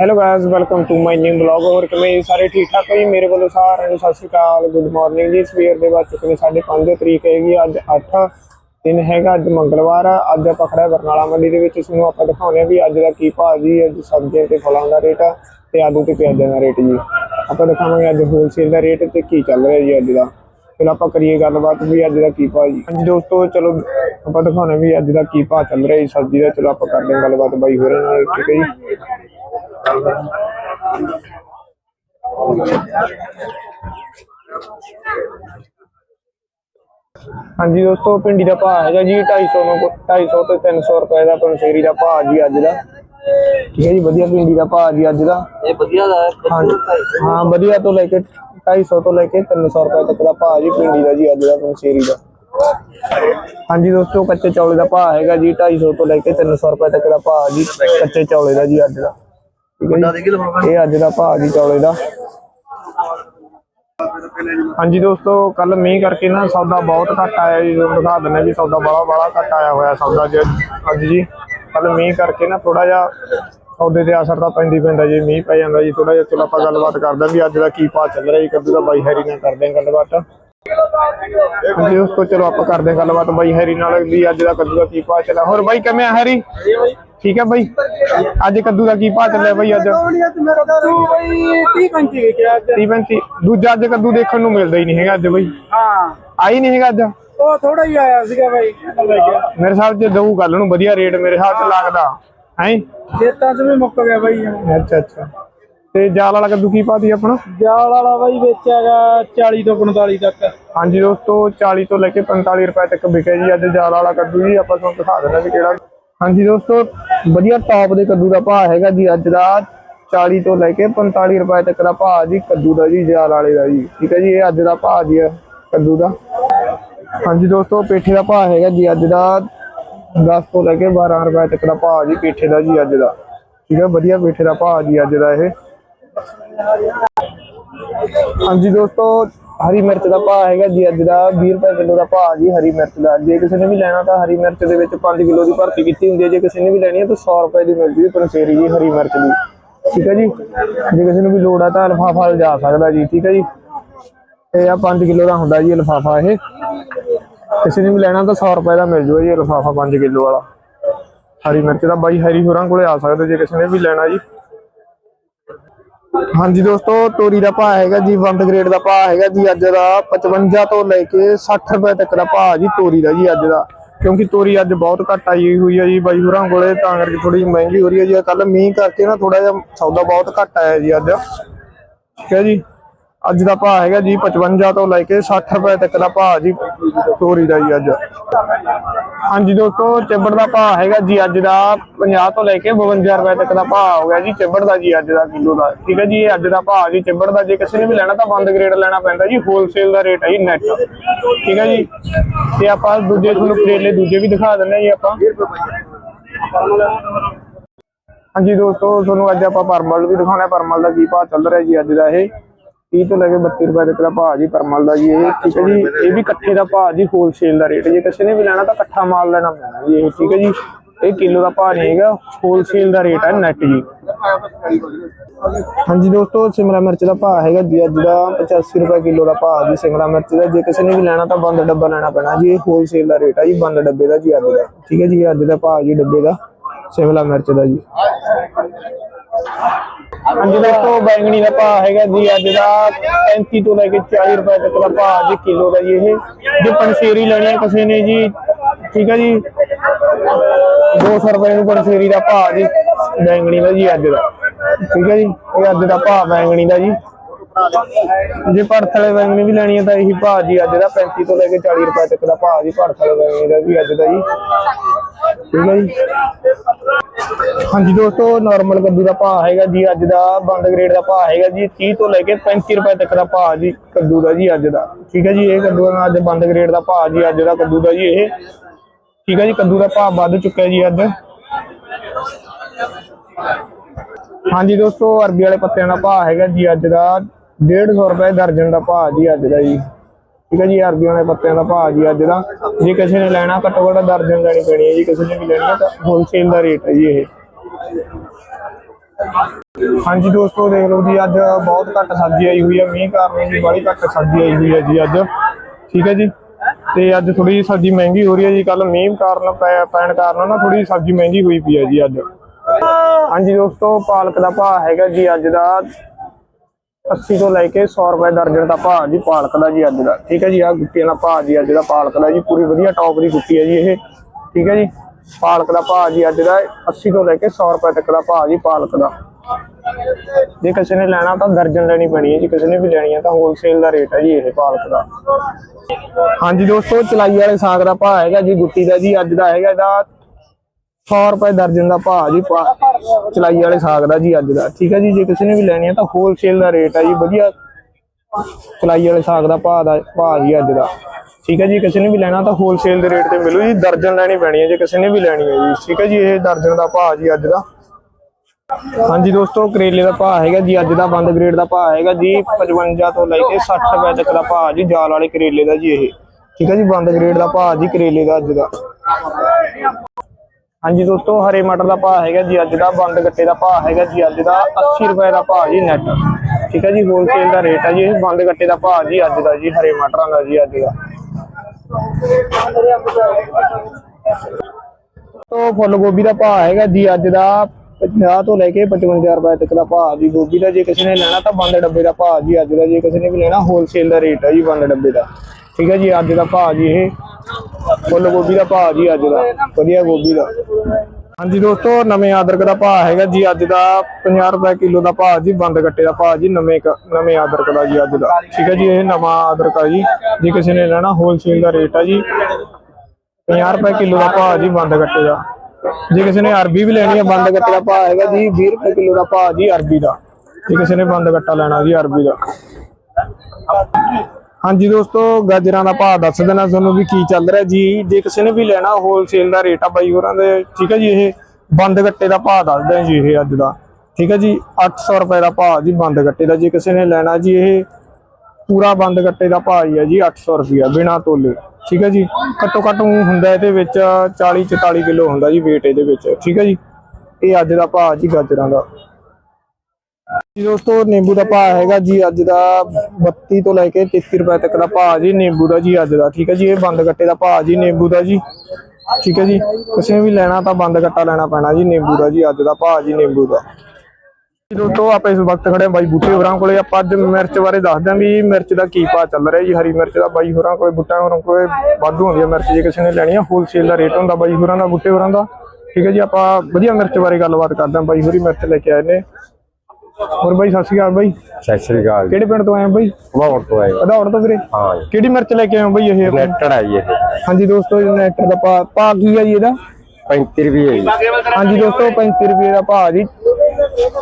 Hello guys welcome to my new blog ਹੋਰ ਕਿਵੇਂ ਜੀ? ਸਾਰੇ ਠੀਕ ਠਾਕ ਹੋ ਜੀ? ਮੇਰੇ ਵੱਲੋਂ ਸਾਰਿਆਂ ਨੂੰ ਸਤਿ ਸ਼੍ਰੀ ਅਕਾਲ ਗੁੱਡ ਮਾਰਨਿੰਗ ਜੀ। ਸਵੇਰ ਦੇ ਵੱਜ ਚੁੱਕੇ ਨੇ 5:30 ਤਰੀਕ ਹੈਗੀ ਅੱਜ 8 ਦਿਨ ਹੈਗਾ, ਅੱਜ ਮੰਗਲਵਾਰ ਆ। ਅੱਜ ਆਪਾਂ ਖੜਾ ਬਰਨਾਲਾ ਮੰਡੀ ਦੇ ਵਿੱਚ। ਤੁਹਾਨੂੰ ਆਪਾਂ ਦਿਖਾਉਂਦੇ ਆ ਵੀ ਅੱਜ ਦਾ ਕੀ ਭਾਅ ਜੀ, ਅੱਜ ਸਬਜ਼ੀਆਂ ਤੇ ਫਲਾਂ ਦਾ ਰੇਟ ਆ ਤੇ ਆਲੂ ਤੇ ਪਿਆਜ਼ਾਂ ਦਾ ਰੇਟ ਜੀ। ਆਪਾਂ ਦਿਖਾਵਾਂਗੇ ਅੱਜ ਹੋਲਸੇਲ ਦਾ ਰੇਟ ਤੇ ਕੀ ਚੱਲ ਰਿਹਾ ਜੀ ਅੱਜ ਦਾ। ਚਲੋ ਆਪਾਂ ਕਰੀਏ ਗੱਲਬਾਤ ਵੀ ਅੱਜ ਦਾ ਕੀ ਭਾਅ ਜੀ। ਹਾਂਜੀ ਦੋਸਤੋ, ਚਲੋ ਆਪਾਂ ਦਿਖਾਉਂਦੇ ਵੀ ਅੱਜ ਦਾ ਕੀ ਭਾਅ ਚੱਲ ਰਿਹਾ ਜੀ। ਸਬਜ਼ੀ ਦਾ ਚਲੋ ਆਪਾਂ ਕਰਦੇ ਹਾਂ ਗੱਲਬਾਤ ਬਾਈ ਹੋਰਾਂ ਨਾਲ, ਠੀਕ ਹੈ ਜੀ। ਹਾਂਜੀ ਦੋਸਤੋ ਭਿੰਡੀ ਦਾ ਭਾਅ ਹੈਗਾ ਜੀ 250 ਨੂੰ 250 ਤੇ 300 ਰੁਪਏ ਦਾ ਪੰਸੇਰੀ ਦਾ ਭਾਅ ਜੀ ਅੱਜ ਦਾ। ਠੀਕ ਹੈ ਜੀ ਵਧੀਆ ਭਿੰਡੀ ਦਾ ਭਾਅ ਜੀ ਅੱਜ ਦਾ। ਇਹ ਵਧੀਆ ਦਾ ਹੈ ਵਧੀਆ ਤੋਂ ਲੈ ਕੇ 250 ਤੋਂ ਲੈ ਕੇ 300 ਰੁਪਏ ਤੱਕ ਦਾ ਭਾਅ ਜੀ ਭਿੰਡੀ ਦਾ ਜੀ ਅੱਜ ਦਾ ਪੰਸੇਰੀ ਦਾ। ਹਾਂਜੀ ਦੋਸਤੋ ਕੱਚੇ ਚੌਲੇ ਦਾ ਭਾਅ ਹੈਗਾ ਜੀ 250 ਤੋਂ ਲੈ ਕੇ 300 ਰੁਪਏ ਤੱਕ ਦਾ ਭਾਅ ਜੀ ਕੱਚੇ ਚੌਲੇ ਦਾ ਜੀ ਅੱਜ ਦਾ। ਹੈ ਜੀ ਇਹ ਅੱਜ ਦਾ ਭਾਅ ਜੀ ਚੌਲੇ ਦਾ। ਹਾਂਜੀ ਦੋਸਤੋ ਕੱਲ ਮੀਂਹ ਕਰਕੇ ਨਾ ਸੌਦਾ ਬਹੁਤ ਘੱਟ ਆਇਆ ਜੀ। ਤੁਹਾਨੂੰ ਦਿਖਾ ਦਿੰਦੇ ਵੀ ਸੌਦਾ ਬੜਾ ਬੜਾ ਘੱਟ ਆਇਆ ਹੋਇਆ ਸੌਦਾ ਅੱਜ। ਅੱਜ ਜੀ ਕੱਲ ਮੀਂਹ ਕਰਕੇ ਨਾ ਥੋੜਾ ਜਿਹਾ ਸੌਦੇ ਤੇ ਅਸਰ ਤਾਂ ਪੈਂਦੀ ਪੈਂਦਾ ਜੀ ਮੀਂਹ ਪੈ ਜਾਂਦਾ ਜੀ। ਥੋੜਾ ਜਿਹਾ ਚਲੋ ਆਪਾਂ ਗੱਲਬਾਤ ਕਰਦੇ ਹਾਂ ਵੀ ਅੱਜ ਦਾ ਕੀ ਭਾਅ ਚੱਲ ਰਿਹਾ ਜੀ। ਕੱਦੂ ਦਾ ਬਾਈ ਹੈਰੀ ਨਾਲ ਕਰਦੇ ਹਾਂ ਗੱਲਬਾਤ। ਹਾਂਜੀ ਦੋਸਤੋ ਚਲੋ ਆਪਾਂ ਕਰਦੇ ਗੱਲਬਾਤ। ਬਾਈ ਹੈਰੀ ਨਾਲ ਵੀ ਅੱਜ ਦਾ ਕੱਦੂ ਦਾ ਕੀ ਭਾਅ ਚੱਲਿਆ ਹੋਰ ਬਾਈ ਕਿਵੇਂ ਆ ਹੈਰੀ? ਠੀਕ ਹੈ ਬਾਈ? ਅੱਜ ਕੱਦੂ ਦਾ ਕੀ ਭਾਅ ਚੱਲਿਆ ਬਾਈ ਅੱਜ ਮੇਰਾ ਤੂੰ ਬਈ 30 35 ਵਿਕਿਆ ਅੱਜ? 30 35 ਦੂਜਾ ਅੱਜ ਕੱਦੂ ਦੇਖਣ ਨੂੰ ਮਿਲਦਾ ਹੀ ਨਹੀਂ ਹੈਗਾ ਅੱਜ ਬਾਈ। ਹਾਂ ਆਈ ਨਹੀਂ ਹੈਗਾ ਅੱਜ? ਉਹ ਥੋੜਾ ਹੀ ਆਇਆ ਸੀਗਾ ਬਾਈ ਮੇਰੇ ਹਿਸਾਬ 'ਚ ਦਊ ਕੱਲ ਨੂੰ ਵਧੀਆ ਰੇਟ ਮੇਰੇ ਹਿਸਾਬ 'ਚ ਲੱਗਦਾ। ਹੈ? ਖੇਤਾਂ 'ਚ ਵੀ ਮੁੱਕ ਗਿਆ ਬਾਈ। ਅੱਛਾ ਅੱਛਾ। ਤੇ ਜਾਲ ਵਾਲਾ ਕੱਦੂ ਕੀ ਪਾਤੀ ਆਪਣਾ? ਜਾਲ ਵਾਲਾ ਬਾਈ ਵੇਚਿਆਗਾ 40 ਤੋਂ 45 ਤੱਕ। ਹਾਂਜੀ ਦੋਸਤੋ 40 ਤੋਂ ਲੈ ਕੇ 45 ਰੁਪਏ ਤੱਕ ਵਿਕਿਆ ਜੀ ਅੱਜ ਜਾਲ ਵਾਲਾ ਕੱਦੂ ਜੀ ਆਪਾਂ ਤੁਹਾਨੂੰ ਦਿਖਾ ਦਿੰਦੇ ਵੀ ਕਿਹੜਾ। ਹਾਂਜੀ ਦੋਸਤੋ ਵਧੀਆ ਟੌਪ ਦੇ ਕੱਦੂ ਦਾ ਭਾਅ ਹੈਗਾ ਜੀ ਅੱਜ ਦਾ। 40 ਤੋਂ ਲੈ ਕੇ 45 ਰੁਪਏ ਤੱਕ ਦਾ ਭਾਅ ਜੀ ਕੱਦੂ ਦਾ ਜੀ ਜਾਲ ਵਾਲੇ ਦਾ ਜੀ। ਠੀਕ ਹੈ ਜੀ ਇਹ ਅੱਜ ਦਾ ਭਾਅ ਜੀ ਹੈ ਕੱਦੂ ਦਾ। ਹਾਂਜੀ ਦੋਸਤੋ ਪੇਠੇ ਦਾ ਭਾਅ ਹੈਗਾ ਜੀ ਅੱਜ ਦਾ। 10 ਤੋਂ ਲੈ ਕੇ 12 ਰੁਪਏ ਤੱਕ ਦਾ ਭਾਅ ਜੀ ਪੇਠੇ ਦਾ ਜੀ ਅੱਜ ਦਾ। ਠੀਕ ਹੈ ਵਧੀਆ ਪੇਠੇ ਦਾ ਭਾਅ ਜੀ ਅੱਜ ਦਾ ਇਹ। ਹਾਂਜੀ ਦੋਸਤੋ, ਹਰੀ ਮਿਰਚ ਦਾ ਭਾਅ ਹੈਗਾ ਜੀ ਅੱਜ ਦਾ 20 ਰੁਪਏ ਕਿਲੋ ਦਾ ਭਾਅ ਜੀ ਹਰੀ ਮਿਰਚ ਦਾ। ਜੇ ਕਿਸੇ ਨੇ ਵੀ ਲੈਣਾ ਤਾਂ ਹਰੀ ਮਿਰਚ ਦੇ ਵਿੱਚ 5 ਕਿਲੋ ਦੀ ਭਰਤੀ ਕੀਤੀ ਹੁੰਦੀ ਹੈ। ਜੇ ਕਿਸੇ ਨੇ ਵੀ ਲੈਣੀ ਹੈ ਤਾਂ 100 ਰੁਪਏ ਦੀ ਮਿਲਦੀ ਹੈ ਪੰਸੇਰੀ ਜੀ ਹਰੀ ਮਿਰਚ ਦੀ। ਠੀਕ ਹੈ ਜੀ? ਜੇ ਕਿਸੇ ਨੂੰ ਵੀ ਲੋੜ ਆ ਤਾਂ ਲਿਫਾਫਾ ਜਾ ਸਕਦਾ ਜੀ, ਠੀਕ ਹੈ ਜੀ? ਇਹ ਆ 5 ਕਿਲੋ ਦਾ ਹੁੰਦਾ ਜੀ ਲਿਫਾਫਾ ਇਹ। ਕਿਸੇ ਨੇ ਵੀ ਲੈਣਾ ਤਾਂ 100 ਰੁਪਏ ਦਾ ਮਿਲ ਜੂਗਾ ਜੀ ਲਿਫਾਫਾ 5 ਕਿਲੋ ਵਾਲਾ। ਹਰੀ ਮਿਰਚ ਦਾ ਬਾਈ ਹਰੀ ਹੋਰਾਂ ਕੋਲੇ ਆ ਸਕਦਾ ਜੇ ਕਿਸੇ ਨੇ ਵੀ ਲੈਣਾ ਜੀ। ਹਾਂਜੀ ਦੋਸਤੋ, ਤੋਰੀ ਦਾ ਭਾਅ ਹੈਗਾ ਜੀ ਬੰਦ ਗ੍ਰੇਡ ਦਾ ਭਾਅ ਹੈਗਾ ਜੀ ਅੱਜ ਦਾ। 55 ਤੋਂ ਲੈ ਕੇ 60 ਰੁਪਏ ਤੱਕ ਦਾ ਭਾਅ ਜੀ ਤੋਰੀ ਦਾ ਜੀ ਅੱਜ ਦਾ। ਕਿਉਂਕਿ ਤੋਰੀ ਅੱਜ ਬਹੁਤ ਘੱਟ ਆਈ ਹੋਈ ਹੈ ਜੀ ਬਾਈ ਹੋਰਾਂ ਕੋਲੇ, ਤਾਂ ਕਰਕੇ ਥੋੜੀ ਜਿਹੀ ਮਹਿੰਗੀ ਹੋ ਰਹੀ ਹੈ ਜੀ। ਕੱਲ ਮੀਂਹ ਕਰਕੇ ਨਾ ਥੋੜਾ ਜਿਹਾ ਸੌਦਾ ਬਹੁਤ ਘੱਟ ਆਇਆ ਜੀ ਅੱਜ। ਠੀਕ ਹੈ ਜੀ? ਅੱਜ ਦਾ ਭਾਅ ਹੈਗਾ ਜੀ 55 ਤੋਂ ਲੈ ਕੇ 60 ਰੁਪਏ ਤੱਕ ਦਾ ਭਾਅ ਜੀ ਤੋਰੀ ਦਾ ਜੀ ਅੱਜ। ਹਾਂਜੀ ਦੋਸਤੋ, ਚਿੱਬੜ ਦਾ ਭਾਅ ਹੈਗਾ ਜੀ ਅੱਜ ਦਾ 50 ਤੋਂ ਲੈ ਕੇ 52 ਰੁਪਏ ਤੱਕ ਦਾ ਭਾਅ ਹੋ ਗਿਆ ਜੀ, ਚਿੱਬੜ ਦਾ ਜੀ ਅੱਜ ਦਾ ਕਿਲੋ ਦਾ। ਠੀਕ ਹੈ ਜੀ, ਇਹ ਅੱਜ ਦਾ ਭਾਅ ਜੀ, ਚਿੱਬੜ ਦਾ ਜੇ ਕਿਸੇ ਨੇ ਵੀ ਲੈਣਾ ਤਾਂ ਬੰਦ ਗ੍ਰੇਡ ਲੈਣਾ ਪੈਂਦਾ ਜੀ ਹੋਲਸੇਲ ਦਾ ਰੇਟ ਹੈ ਜੀ ਨੈਟ ਠੀਕ ਹੈ ਜੀ, ਤੇ ਆਪਾਂ ਦੂਜੇ ਤੁਹਾਨੂੰ ਕਰੇਲੇ ਦੂਜੇ ਵੀ ਦਿਖਾ ਦਿੰਦੇ ਹਾਂ ਜੀ ਆਪਾਂ। ਹਾਂਜੀ ਦੋਸਤੋ, ਤੁਹਾਨੂੰ ਅੱਜ ਆਪਾਂ ਪਰਮਲ ਵੀ ਦਿਖਾਉਣਾ ਪਰਮਲ ਦਾ ਕੀ ਭਾਅ ਚੱਲ ਰਿਹਾ ਜੀ ਅੱਜ ਦਾ ਇਹ। 30 ਤੋਂ ਲੈ ਕੇ 32 ਰੁਪਏ ਤੱਕ ਦਾ ਭਾਅ ਜੀ ਪਰਮਲ ਦਾ ਜੀ ਇਹ ਠੀਕ ਹੈ ਜੀ ਇਹ ਵੀ ਇਕੱਠੇ ਦਾ ਭਾਅ ਜੀ ਹੋਲਸੇਲ ਦਾ ਰੇਟ ਜੇ ਕਿਸੇ ਨੇ ਵੀ ਲੈਣਾ ਤਾਂ ਇਕੱਠਾ ਮਾਲ ਲੈਣਾ ਪੈਣਾ ਜੀ ਇਹ ਠੀਕ ਹੈ ਜੀ। ਇਹ ਕਿਲੋ ਦਾ ਭਾਅ ਨਹੀਂ ਹੈਗਾ ਹੋਲਸੇਲ ਦਾ ਰੇਟ ਹੈ ਨੈਟ ਜੀ। ਹਾਂਜੀ ਦੋਸਤੋ ਸ਼ਿਮਲਾ ਮਿਰਚ ਦਾ ਭਾਅ ਹੈਗਾ ਜੀ ਅੱਜ ਦਾ 85 ਰੁਪਏ ਕਿਲੋ ਦਾ ਭਾਅ ਜੀ ਸ਼ਿਮਲਾ ਮਿਰਚ ਦਾ। ਜੇ ਕਿਸੇ ਨੇ ਵੀ ਲੈਣਾ ਤਾਂ ਬੰਦ ਡੱਬਾ ਲੈਣਾ ਪੈਣਾ ਜੀ ਇਹ ਹੋਲਸੇਲ ਦਾ ਰੇਟ ਹੈ ਜੀ ਬੰਦ ਡੱਬੇ ਦਾ ਜੀ ਅੱਜ ਦਾ। ਠੀਕ ਹੈ ਜੀ ਅੱਜ ਦਾ ਭਾਅ ਜੀ ਡੱਬੇ ਦਾ ਸ਼ਿਮਲਾ ਮਿਰਚ ਦਾ ਜੀ। ਹਾਂਜੀ ਦੋਸਤੋ, ਬੈਂਗਣੀ ਦਾ ਭਾਅ ਹੈਗਾ ਜੀ ਅੱਜ ਦਾ 35 ਤੋਂ ਲੈ ਕੇ 40 ਰੁਪਏ ਤੱਕ ਦਾ ਭਾਅ ਜੀ, ਕਿਲੋ ਦਾ ਜੀ ਇਹ। ਜੇ ਪੰਸੇਰੀ ਲੈਣੀ ਹੈ ਕਿਸੇ ਨੇ ਜੀ, ਠੀਕ ਹੈ ਜੀ? 200 ਰੁਪਏ ਨੂੰ ਪੰਸੇਰੀ ਦਾ ਭਾਅ ਜੀ, ਬੈਂਗਣੀ ਦਾ ਜੀ ਅੱਜ ਦਾ। ਠੀਕ ਹੈ ਜੀ? ਇਹ ਅੱਜ ਦਾ ਭਾਅ ਬੈਂਗਣੀ ਦਾ ਜੀ। ਜੇ ਭੜਥ ਵਾਲੇ ਬੈਂਗਣੀ ਵੀ ਲੈਣੀ ਹੈ ਤਾਂ ਇਹੀ ਭਾਅ ਜੀ ਅੱਜ ਦਾ 35 ਤੋਂ ਲੈ ਕੇ 40 ਰੁਪਏ ਤੱਕ ਦਾ ਭਾਅ ਜੀ ਭੜਥ ਵਾਲੇ ਬੈਂਗਣੀ ਦਾ ਵੀ ਅੱਜ ਦਾ ਜੀ। ਠੀਕ ਹੈ ਜੀ? ਹਾਂਜੀ ਦੋਸਤੋ ਨਾਰਮਲ ਕੱਦੂ ਦਾ ਭਾਅ ਹੈਗਾ ਜੀ, ਅੱਜ ਦਾ ਬੰਦ ਗ੍ਰੇਡ ਦਾ ਭਾਅ ਹੈਗਾ ਜੀ 30 ਤੋਂ ਲੈ ਕੇ 35 ਰੁਪਏ ਤੱਕ ਦਾ ਭਾਅ ਜੀ, ਕੱਦੂ ਦਾ ਜੀ ਅੱਜ ਦਾ। ਠੀਕ ਹੈ ਜੀ, ਇਹ ਕੱਦੂ ਦਾ ਅੱਜ ਬੰਦ ਗ੍ਰੇਡ ਦਾ ਭਾਅ ਜੀ, ਅੱਜ ਦਾ ਕੱਦੂ ਦਾ ਜੀ ਇਹ। ਠੀਕ ਹੈ ਜੀ, ਕੱਦੂ ਦਾ ਭਾਅ ਵੱਧ ਚੁੱਕਿਆ ਜੀ ਅੱਜ। ਹਾਂਜੀ ਦੋਸਤੋ, ਅਰਬੀ ਵਾਲੇ ਪੱਤਿਆਂ ਦਾ ਭਾਅ ਹੈਗਾ ਜੀ, ਅੱਜ ਦਾ 150 ਰੁਪਏ ਦਰਜਨ ਦਾ ਭਾਅ ਜੀ, ਅੱਜ ਦਾ ਜੀ। ਠੀਕ ਹੈ ਜੀ ਅਰਬੀਆਂ ਦੇ ਪੱਤਿਆਂ ਦਾ ਭਾਅ ਜੀ ਅੱਜ ਦਾ। ਜੇ ਕਿਸੇ ਨੇ ਲੈਣਾ, ਘੱਟੋ ਘੱਟ ਦਰਜਨ ਲੈਣੀ ਪੈਣੀ ਹੈ ਜੀ, ਕਿਸੇ ਨੇ ਵੀ ਲੈਣੀ ਹੈ ਤਾਂ ਹੋਲਸੇਲ ਦਾ ਰੇਟ ਹੈ ਜੀ ਇਹ। ਹਾਂਜੀ ਦੋਸਤੋ, ਦੇਖ ਲਓ ਜੀ, ਅੱਜ ਬਹੁਤ ਘੱਟ ਸਬਜ਼ੀ ਆਈ ਹੋਈ ਹੈ, ਮੀਂਹ ਕਾਰਨ ਜੀ ਬੜੀ ਘੱਟ ਸਬਜ਼ੀ ਆਈ ਹੋਈ ਹੈ ਜੀ ਅੱਜ। ਠੀਕ ਹੈ ਜੀ, ਤੇ ਅੱਜ ਥੋੜੀ ਜਿਹੀ ਸਬਜ਼ੀ ਮਹਿੰਗੀ ਹੋ ਰਹੀ ਹੈ ਜੀ ਕੱਲ ਮੀਂਹ ਕਾਰਨ ਪੈ- ਪੈਣ ਕਾਰਨ ਨਾ ਥੋੜੀ ਜਿਹੀ ਸਬਜ਼ੀ ਮਹਿੰਗੀ ਹੋਈ ਪਈ ਹੈ ਜੀ ਅੱਜ। ਹਾਂਜੀ ਦੋਸਤੋ, ਪਾਲਕ ਦਾ ਭਾਅ ਹੈਗਾ ਜੀ ਅੱਜ ਦਾ 80 ਤੋਂ ਲੈ ਕੇ 100 ਰੁਪਏ ਦਰਜਨ ਦਾ ਭਾਅ ਜੀ ਪਾਲਕ ਦਾ ਜੀ ਅੱਜ ਦਾ। ਠੀਕ ਹੈ ਜੀ ਆ ਗੁੱਟੀਆਂ ਦਾ ਭਾਅ ਜੀ ਅੱਜ ਦਾ ਪਾਲਕ ਦਾ ਜੀ, ਪੂਰੀ ਵਧੀਆ ਟੌਪ ਦੀ ਗੁੱਟੀ ਹੈ ਜੀ ਇਹ। ਠੀਕ ਹੈ ਜੀ, ਪਾਲਕ ਦਾ ਭਾਅ ਜੀ ਅੱਜ ਦਾ 80 ਤੋਂ ਲੈ ਕੇ 100 ਰੁਪਏ ਤੱਕ ਦਾ ਭਾਅ ਜੀ ਪਾਲਕ ਦਾ। ਜੇ ਕਿਸੇ ਨੇ ਲੈਣਾ ਤਾਂ ਦਰਜਨ ਲੈਣੀ ਪੈਣੀ ਹੈ ਜੀ, ਕਿਸੇ ਨੇ ਵੀ ਲੈਣੀ ਹੈ ਤਾਂ ਹੋਲਸੇਲ ਦਾ ਰੇਟ ਹੈ ਜੀ ਇਹ ਪਾਲਕ ਦਾ। ਹਾਂਜੀ ਦੋਸਤੋ, ਚਲਾਈ ਵਾਲੇ ਸਾਗ ਦਾ ਭਾਅ ਹੈਗਾ ਜੀ, ਗੁੱਟੀ ਦਾ ਜੀ, ਅੱਜ ਦਾ ਹੈਗਾ ਇਹਦਾ 100 ਰੁਪਏ ਦਰਜਨ ਦਾ ਭਾਅ ਜੀ ਚਲਾਈ ਵਾਲੇ ਸਾਗ ਦਾ ਜੀ ਅੱਜ ਦਾ। ਠੀਕ ਹੈ ਜੀ, ਜੇ ਕਿਸੇ ਨੇ ਵੀ ਲੈਣੀ ਹੈ ਤਾਂ ਹੋਲਸੇਲ ਦਾ ਰੇਟ ਹੈ ਜੀ, ਵਧੀਆ ਚਲਾਈ ਵਾਲੇ ਸਾਗ ਦਾ ਭਾਅ ਦਾ ਭਾਅ ਜੀ ਅੱਜ ਦਾ। ਠੀਕ ਹੈ ਜੀ, ਕਿਸੇ ਨੇ ਵੀ ਲੈਣਾ ਤਾਂ ਹੋਲਸੇਲ ਦੇ ਰੇਟ ਤੇ ਮਿਲੂ ਜੀ, ਦਰਜਨ ਲੈਣੀ ਪੈਣੀ ਹੈ ਜੇ ਕਿਸੇ ਨੇ ਵੀ ਲੈਣੀ ਹੈ ਜੀ। ਠੀਕ ਹੈ ਜੀ, ਇਹ ਦਰਜਨ ਦਾ ਭਾਅ ਜੀ ਅੱਜ ਦਾ। ਹਾਂਜੀ ਦੋਸਤੋ, ਕਰੇਲੇ ਦਾ ਭਾਅ ਹੈਗਾ ਜੀ, ਅੱਜ ਦਾ ਬੰਦ ਗ੍ਰੇਡ ਦਾ ਭਾਅ ਹੈਗਾ ਜੀ 55 ਤੋਂ ਲੈ ਕੇ 60 ਰੁਪਏ ਤੱਕ ਦਾ ਭਾਅ ਜੀ, ਜਾਲ ਵਾਲੇ ਕਰੇਲੇ ਦਾ ਜੀ ਇਹ। ਠੀਕ ਹੈ ਜੀ, ਬੰਦ ਗ੍ਰੇਡ ਦਾ ਭਾਅ ਜੀ ਕਰੇਲੇ ਦਾ ਅੱਜ ਦਾ। ਹਾਂਜੀ ਦੋਸਤੋ, ਹਰੇ ਮਟਰ ਦਾ ਭਾਅ ਹੈਗਾ ਜੀ, ਅੱਜ ਦਾ ਬੰਦ ਗੱਟੇ ਦਾ ਭਾਅ ਹੈਗਾ ਜੀ, ਅੱਜ ਦਾ 80 ਰੁਪਏ ਦਾ ਭਾਅ ਜੀ ਨੈਟ ਠੀਕ ਹੈ ਜੀ ਹੋਲਸੇਲ ਦਾ ਰੇਟ ਹੈ ਜੀ ਬੰਦ ਗੱਟੇ ਦਾ ਭਾਅ ਜੀ, ਅੱਜ ਦਾ ਜੀ, ਹਰੇ ਮਟਰਾਂ ਦਾ ਜੀ, ਅੱਜ ਦਾ। ਤੋਂ ਫੁੱਲ ਗੋਭੀ ਦਾ ਭਾਅ ਹੈਗਾ ਜੀ, ਅੱਜ ਦਾ 50 ਤੋਂ ਲੈ ਕੇ 55 ਰੁਪਏ ਤੱਕ ਦਾ ਭਾਅ ਜੀ, ਗੋਭੀ ਦਾ ਜੇ ਕਿਸੇ ਨੇ ਲੈਣਾ ਤਾਂ ਬੰਦ ਡੱਬੇ ਦਾ ਭਾਅ ਜੀ, ਅੱਜ ਦਾ ਜੇ ਕਿਸੇ ਨੇ ਵੀ ਲੈਣਾ ਹੋਲਸੇਲ ਦਾ ਰੇਟ ਹੈ ਜੀ ਬੰਦ ਡੱਬੇ ਦਾ। ਠੀਕ ਹੈ ਜੀ, ਅੱਜ ਦਾ ਭਾਅ ਜੀ ਇਹ। ਫੁੱਲ ਗੋਭੀ ਦਾ ਭਾਅ ਜੀ ਅੱਜ ਦਾ, ਵਧੀਆ ਗੋਭੀ ਦਾ। ਹਾਂਜੀ ਦੋਸਤੋ, ਨਵੇਂ ਅਦਰਕ ਦਾ ਭਾਅ ਹੈਗਾ ਜੀ, ਅੱਜ ਦਾ 50 ਰੁਪਏ ਕਿਲੋ ਦਾ ਭਾਅ ਜੀ, ਬੰਦ ਗੱਟੇ ਦਾ ਭਾਅ ਜੀ, ਨਵੇਂ ਨਵੇਂ ਅਦਰਕ ਦਾ ਜੀ ਅੱਜ ਦਾ। ਠੀਕ ਹੈ ਜੀ, ਇਹ ਨਵਾਂ ਅਦਰਕ ਆ ਜੀ, ਜੇ ਕਿਸੇ ਨੇ ਲੈਣਾ ਹੋਲਸੇਲ ਦਾ ਰੇਟ ਆ ਜੀ। 50 ਰੁਪਏ ਕਿਲੋ ਦਾ ਭਾਅ ਜੀ, ਬੰਦ ਗੱਟੇ ਦਾ। ਜੇ ਕਿਸੇ ਨੇ ਅਰਬੀ ਵੀ ਲੈਣੀ ਹੈ ਬੰਦ ਗੱਟੇ ਦਾ ਭਾਅ ਹੈਗਾ ਜੀ 20 ਰੁਪਏ ਕਿਲੋ ਦਾ ਭਾਅ ਜੀ, ਅਰਬੀ ਦਾ। ਜੇ ਕਿਸੇ ਨੇ ਬੰਦ ਗੱਟਾ ਲੈਣਾ ਜੀ, ਅਰਬੀ ਦਾ। ਹਾਂਜੀ ਦੋਸਤੋ, ਗਾਜਰਾਂ ਦਾ ਭਾਅ ਦੱਸ ਦੇਣਾ ਤੁਹਾਨੂੰ ਵੀ ਕੀ ਚੱਲ ਰਿਹਾ ਜੀ। ਜੇ ਕਿਸੇ ਨੇ ਵੀ ਲੈਣਾ ਹੋਲਸੇਲ ਦਾ ਰੇਟ ਆ ਬਾਈ ਹੋਰਾਂ ਦੇ, ਠੀਕ ਹੈ ਜੀ ਇਹ? ਬੰਦ ਗੱਟੇ ਦਾ ਭਾਅ ਦੱਸਦੇ ਆ ਜੀ ਇਹ ਅੱਜ ਦਾ, ਠੀਕ ਹੈ ਜੀ? 800 ਰੁਪਏ ਦਾ ਭਾਅ ਜੀ ਬੰਦ ਗੱਟੇ ਦਾ, ਜੇ ਕਿਸੇ ਨੇ ਲੈਣਾ ਜੀ ਇਹ ਪੂਰਾ ਬੰਦ ਗੱਟੇ ਦਾ ਭਾਅ ਹੀ ਹੈ ਜੀ 800 ਰੁਪਿਆ ਬਿਨਾ ਤੋਲੇ, ਠੀਕ ਹੈ ਜੀ? ਘੱਟੋ ਘੱਟ ਹੁੰਦਾ ਇਹਦੇ ਵਿੱਚ 40 44 ਕਿਲੋ ਹੁੰਦਾ ਜੀ weight ਇਹਦੇ ਵਿੱਚ, ਠੀਕ ਹੈ ਜੀ? ਇਹ ਅੱਜ ਦਾ ਭਾਅ ਜੀ ਗਾਜਰਾਂ ਦਾ। ਜੀ ਦੋਸਤੋ ਨਿੰਬੂ ਦਾ ਭਾਅ ਹੈਗਾ ਜੀ, ਅੱਜ ਦਾ 32 ਤੋਂ ਲੈ ਕੇ 33 ਰੁਪਏ ਤੱਕ ਦਾ ਭਾਅ ਜੀ, ਨਿੰਬੂ ਦਾ ਜੀ ਅੱਜ ਦਾ, ਠੀਕ ਹੈ ਜੀ? ਇਹ ਬੰਦ ਗੱਟੇ ਦਾ ਭਾਅ ਜੀ, ਨਿੰਬੂ ਦਾ ਜੀ, ਠੀਕ ਹੈ ਜੀ? ਕਿਸੇ ਵੀ ਲੈਣਾ ਤਾਂ ਬੰਦ ਗੱਟਾ ਲੈਣਾ ਪੈਣਾ ਜੀ, ਨਿੰਬੂ ਦਾ ਜੀ, ਅੱਜ ਦਾ ਭਾਅ ਜੀ, ਨਿੰਬੂ ਦਾ। ਦੋਸਤੋ, ਆਪਾਂ ਇਸ ਵਕਤ ਖੜੇ ਬਾਈ ਬੂਟੇ ਹੋਰਾਂ ਕੋਲੇ। ਆਪਾਂ ਅੱਜ ਮਿਰਚ ਬਾਰੇ ਦੱਸਦੇ ਹਾਂ ਵੀ ਮਿਰਚ ਦਾ ਕੀ ਭਾਅ ਚੱਲ ਰਿਹਾ ਜੀ, ਹਰੀ ਮਿਰਚ ਦਾ ਬਾਈ ਹੋਰਾਂ ਕੋਲੇ ਬੂਟਾ ਹੋਰਾਂ ਕੋਲੇ ਵਾਧੂ ਹੁੰਦੀ ਹੈ ਮਿਰਚ, ਜੇ ਕਿਸੇ ਨੇ ਲੈਣੀ ਆ ਹੋਲਸੇਲ ਦਾ ਰੇਟ ਹੁੰਦਾ ਬਾਈ ਹੋਰਾਂ ਦਾ, ਬੂਟੇ ਹੋਰਾਂ ਦਾ। ਠੀਕ ਹੈ ਜੀ, ਆਪਾਂ ਵਧੀਆ ਮਿਰਚ ਬਾਰੇ ਗੱਲਬਾਤ ਕਰਦੇ ਹਾਂ, ਬਾਈ ਹੋਰੀ ਮਿਰਚ ਲੈ ਕੇ ਆਏ ਨੇ। ਹੋਰ ਬਾਈ ਸਤਿ ਸ਼੍ਰੀ ਅਕਾਲ ਬਾਈ। ਸਤਿ ਸ੍ਰੀ ਅਕਾਲ ਕਿਹੜੇ ਪਿੰਡ ਤੋਂ ਆਏ ਹੋ ਬਾਈ? ਬਹੁਤ ਤੋਂ ਆਏ ਵਧੌੜ ਤੋਂ ਵੀਰੇ? ਹਾਂ ਕਿਹੜੀ ਮਿਰਚ ਲੈ ਕੇ ਆਏ ਹੋ ਬਾਈ ਇਹ? ਕਨੈਕਟਡ ਹੈ ਜੀ ਇਹ। ਹਾਂਜੀ ਦੋਸਤੋ ਜਨਰੇਟਰ ਦਾ ਭਾਅ ਕੀ ਹੈ ਜੀ ਇਹਦਾ? 35 ਰੁਪਏ ਜੀ। ਹਾਂਜੀ ਦੋਸਤੋ 35 ਰੁਪਏ ਦਾ ਭਾਅ ਜੀ।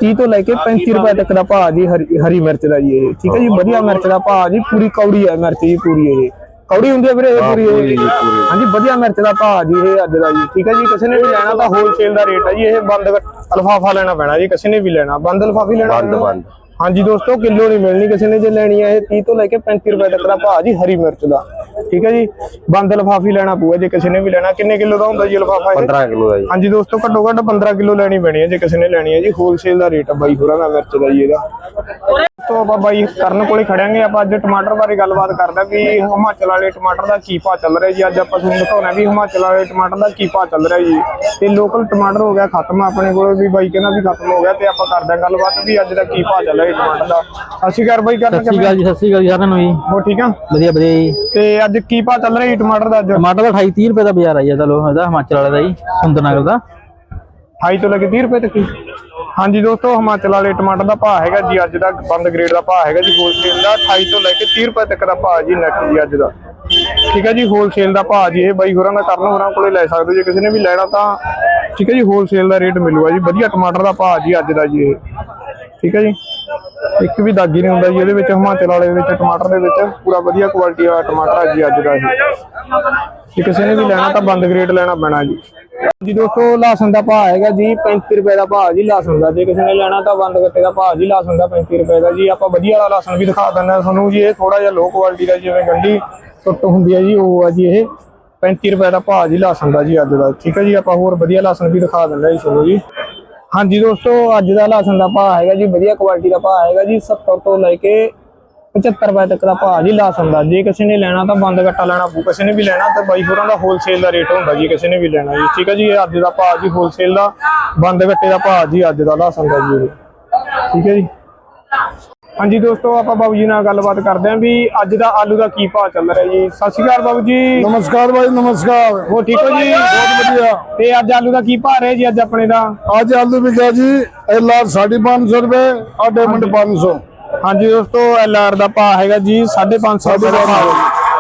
30 ਤੋਂ ਲੈ ਕੇ 35 ਰੁਪਏ ਤੱਕ ਦਾ ਭਾਅ ਜੀ ਹਰੀ ਹਰੀ ਮਿਰਚ ਦਾ ਜੀ ਇਹ। ਠੀਕ ਹੈ ਜੀ ਵਧੀਆ ਮਿਰਚ ਦਾ ਭਾਅ ਜੀ ਪੂਰੀ ਕੌੜੀ ਹੈ ਮਿਰਚ ਜੀ ਪੂਰੀ ਇਹ। ਕੌੜੀ ਹੁੰਦੀ ਹੈ ਵੀਰੇ ਇਹ ਪੂਰੀ ਪੂਰੀ ਇਹ। ਪੂਰੀ। ਹਾਂਜੀ ਵਧੀਆ ਮਿਰਚ ਦਾ ਭਾਅ ਜੀ ਇਹ ਅੱਜ ਦਾ ਜੀ। ਠੀਕ ਹੈ ਜੀ ਕਿਸੇ ਨੇ ਵੀ ਲੈਣਾ ਤਾਂ ਹੋਲਸੇਲ ਦਾ ਰੇਟ ਹੈ ਜੀ ਇਹ ਬੰਦ ਲਫਾਫਾ ਲੈਣਾ ਪੈਣਾ ਜੀ ਕਿਸੇ ਨੇ ਵੀ ਲੈਣਾ। ਬੰਦ ਲਫਾਫੀ ਲੈਣਾ ਬੰਦ। ਬੰਦ। ਹਾਂਜੀ ਦੋਸਤੋ ਕਿਲੋ ਨਹੀਂ ਮਿਲਣੀ ਕਿਸੇ ਨੇ ਜੇ ਲੈਣੀ ਹੈ ਇਹ 30 ਤੋਂ ਲੈ ਕੇ 35 ਰੁਪਏ ਤੱਕ ਦਾ ਭਾਅ ਜੀ ਹਰੀ ਮਿਰਚ ਦਾ। ਠੀਕ ਹੈ ਜੀ ਬੰਦ ਲਫਾਫੀ ਲੈਣਾ ਪਊਗਾ ਜੇ ਕਿਸੇ ਨੇ ਵੀ ਲੈਣਾ। ਕਿੰਨੇ ਕਿਲੋ ਦਾ ਹੁੰਦਾ ਜੀ ਲਫਾਫਾ ਇਹ? 15 ਕਿਲੋ ਦਾ ਜੀ। ਹਾਂਜੀ ਦੋਸਤੋ ਘੱਟੋ ਘੱਟ 15 ਕਿਲੋ ਲੈਣੀ ਪੈਣੀ ਹੈ ਜੇ ਕਿਸੇ ਨੇ ਲੈਣੀ ਹੈ ਜੀ ਹੋਲਸੇਲ ਦਾ ਰੇਟ ਆ ਬਾਈ ਹੋਰਾਂ ਦਾ ਮਿਰਚ ਦਾ ਜੀ ਇਹਦਾ। ਤੋਂ ਆਪਾਂ ਬਾਈ ਕਰਨ ਕੋਲੇ ਖੜਾਂਗੇ ਆਪਾਂ ਅੱਜ ਟਮਾਟਰ ਬਾਰੇ ਗੱਲਬਾਤ ਕਰਦੇ ਵੀ ਹਿਮਾਚਲ ਵਾਲੇ ਟਮਾਟਰ ਦਾ ਕੀ ਭਾਅ ਚੱਲ ਰਿਹਾ ਜੀ। ਅੱਜ ਆਪਾਂ ਤੁਹਾਨੂੰ ਦਿਖਾਉਣਾ ਵੀ ਹਿਮਾਚਲ ਵਾਲੇ ਟਮਾਟਰ ਦਾ ਕੀ ਭਾਅ ਚੱਲ ਰਿਹਾ ਜੀ। ਤੇ ਲੋਕਲ ਟਮਾਟਰ ਹੋ ਗਿਆ ਖਤਮ ਆਪਣੇ ਕੋਲ ਵੀ ਬਾਈ ਕਹਿੰਦਾ ਵੀ ਖਤਮ ਹੋ ਗਿਆ ਤੇ ਆਪਾਂ ਕਰਦੇ ਗੱਲਬਾਤ ਵੀ ਅੱਜ ਦਾ ਕੀ ਭਾਅ ਚੱਲ ਰਿਹਾ ਟਮਾਟਰ ਦਾ। ਸਤਿ ਸ਼੍ਰੀ ਅਕਾਲ ਬਾਈ ਕਰਨ ਸਤਿ ਸ਼੍ਰੀ ਅਕਾਲ ਜੀ ਸਤਿ ਸ਼੍ਰੀ ਅਕਾਲ ਨੂੰ ਜੀ ਹੋ ਠੀਕ ਆ? ਵਧੀਆ ਵਧੀਆ ਜੀ। ਤੇ ਅੱਜ ਕੀ ਭਾਅ ਚੱਲ ਰਿਹਾ ਜੀ ਟਮਾਟਰ ਦਾ ਅੱਜ? ਟਮਾਟਰ ਦਾ 28 30 ਰੁਪਏ ਦਾ ਬਾਜ਼ਾਰ ਆਈ ਹੈ ਚਲੋ ਇਹਦਾ ਹਿਮਾਚਲ ਵਾਲੇ ਦਾ ਜੀ ਸੁੰਦਰਨਗਰ ਦਾ। 28 ਤੋਂ ਲੈ ਕੇ 30 ਰੁਪਏ ਤੱਕ ਹਾਂਜੀ ਦੋਸਤੋ, ਹਿਮਾਚਲ ਵਾਲੇ ਟਮਾਟਰ ਦਾ ਭਾਅ ਹੈਗਾ ਜੀ, ਅੱਜ ਦਾ ਬੰਦ ਗ੍ਰੇਡ ਦਾ ਭਾਅ ਹੈਗਾ ਜੀ ਹੋਲਸੇਲ ਦਾ। 28 ਤੋਂ ਲੈ ਕੇ 30 ਰੁਪਏ ਤੱਕ ਦਾ ਭਾਅ ਜੀ ਨੈਟ ਜੀ, ਅੱਜ ਦਾ। ਠੀਕ ਹੈ ਜੀ ਹੋਲਸੇਲ ਦਾ ਭਾਅ ਜੀ, ਇਹ ਬਾਈ ਹੋਰਾਂ ਦਾ ਕਰਨ ਹੋਰਾਂ ਕੋਲੇ ਲੈ ਸਕਦੇ ਹੋ। ਜੇ ਕਿਸੇ ਨੇ ਵੀ ਲੈਣਾ ਤਾਂ, ਠੀਕ ਹੈ ਜੀ ਹੋਲਸੇਲ ਦਾ ਰੇਟ ਮਿਲੂਗਾ ਜੀ। ਵਧੀਆ ਟਮਾਟਰ ਦਾ ਭਾਅ ਜੀ, ਅੱਜ ਦਾ ਜੀ ਇਹ। ਠੀਕ ਹੈ ਜੀ? ਇੱਕ ਵੀ ਦਾਗੀ ਨਹੀਂ ਹੁੰਦਾ ਜੀ, ਇਹਦੇ ਵਿੱਚ ਹਿਮਾਚਲ ਵਾਲੇ ਦੇ ਵਿੱਚ, ਟਮਾਟਰ ਦੇ ਵਿੱਚ, ਪੂਰਾ ਵਧੀਆ ਕੁਆਲਿਟੀ ਵਾਲਾ ਟਮਾਟਰ ਹੈ ਜੀ ਅੱਜ ਦਾ ਜੀ ਜੇ ਕਿਸੇ ਨੇ ਵੀ ਲੈਣਾ ਤਾਂ ਬੰਦ ਗ੍ਰੇਡ ਲੈਣਾ ਪੈਣਾ ਜੀ। ਜੀ ਦੋਸਤੋ ਲਾਸਨ ਦਾ ਭਾਅ ਹੈਗਾ ਜੀ 35 ਰੁਪਏ ਦਾ ਭਾਅ ਜੀ ਲਸਣ ਦਾ। ਜੇ ਕਿਸੇ ਨੇ ਲੈਣਾ ਤਾਂ ਬੰਦ ਗੱਟੇ ਦਾ ਭਾਅ ਜੀ ਲਸਣ ਦਾ 35 ਰੁਪਏ ਦਾ ਜੀ। ਆਪਾਂ ਵਧੀਆ ਵਾਲਾ ਲਾਸਨ ਵੀ ਦਿਖਾ ਦਿੰਦੇ ਤੁਹਾਨੂੰ ਜੀ। ਇਹ ਥੋੜਾ ਜਿਹਾ ਲੋ ਕੁਆਲਿਟੀ ਦਾ ਜਿਵੇਂ ਗੰਢੀ ਟੁੱਟ ਹੁੰਦੀ ਹੈ ਜੀ, ਉਹ ਆ ਜੀ ਇਹ। 35 ਰੁਪਏ ਦਾ ਭਾਅ ਜੀ ਲਸਣ ਦਾ ਜੀ ਅੱਜ ਦਾ। ਠੀਕ ਹੈ ਜੀ, ਆਪਾਂ ਹੋਰ ਵਧੀਆ ਲਾਸਨ ਵੀ ਦਿਖਾ ਦਿੰਦੇ ਜੀ ਤੁਹਾਨੂੰ ਜੀ। ਹਾਂਜੀ ਦੋਸਤੋ, ਅੱਜ ਦਾ ਲਸਣ ਦਾ ਭਾਅ ਹੈਗਾ ਜੀ, ਵਧੀਆ ਕੁਆਲਿਟੀ ਦਾ ਭਾਅ ਹੈਗਾ ਜੀ 70 ਤੋਂ ਲੈ ਕੇ 75 ਰੁਪਏ ਤੱਕ ਦਾ ਭਾਅ ਜੀ ਲਸਣ ਦਾ। ਜੇ ਕਿਸੇ ਨੇ ਲੈਣਾ ਤਾਂ ਬੰਦ ਗੱਟਾ ਲੈਣਾ ਪਊ, ਕਿਸੇ ਨੇ ਵੀ ਲੈਣਾ ਤਾਂ ਬਾਈ ਹੋਰਾਂ ਦਾ ਹੋਲਸੇਲ ਦਾ ਰੇਟ ਹੁੰਦਾ ਜੀ, ਕਿਸੇ ਨੇ ਵੀ ਲੈਣਾ ਜੀ। ਠੀਕ ਹੈ ਜੀ, ਇਹ ਅੱਜ ਦਾ ਭਾਅ ਜੀ ਹੋਲਸੇਲ ਦਾ, ਬੰਦ ਗੱਟੇ ਦਾ ਭਾਅ ਜੀ, ਅੱਜ ਦਾ ਲਸਣ ਦਾ ਜੀ ਠੀਕ ਹੈ ਜੀ। ਹਾਂਜੀ ਦੋਸਤੋ ਆਪਾਂ ਬਾਬੂ ਜੀ ਨਾਲ ਗੱਲਬਾਤ ਕਰਦੇ ਆਂ ਵੀ ਅੱਜ ਦਾ ਆਲੂ ਦਾ ਕੀ ਭਾਅ ਚੱਲ ਰਿਹਾ ਜੀ। ਸਤਿ ਸ਼੍ਰੀ ਅਕਾਲ ਬਾਬੂ ਜੀ। ਨਮਸਕਾਰ ਭਾਈ ਨਮਸਕਾਰ। ਹੋ ਠੀਕ ਹੋ ਜੀ? ਬਹੁਤ ਵਧੀਆ। ਤੇ ਅੱਜ ਆਲੂ ਦਾ ਕੀ ਭਾਅ ਰਿਹਾ ਜੀ ਅੱਜ ਆਪਣੇ ਦਾ? ਅੱਜ ਆਲੂ ਵਿਕਿਆ ਜੀ ਇਹ ਲਾਰ 550 ਰੁਪਏ ਆ ਡਾਇਮੰਡ 500 ਹਾਂਜੀ ਦੋਸਤੋ ਐਲਆਰ ਦਾ ਭਾਅ ਹੈਗਾ ਜੀ 550 ਰੁਪਏ।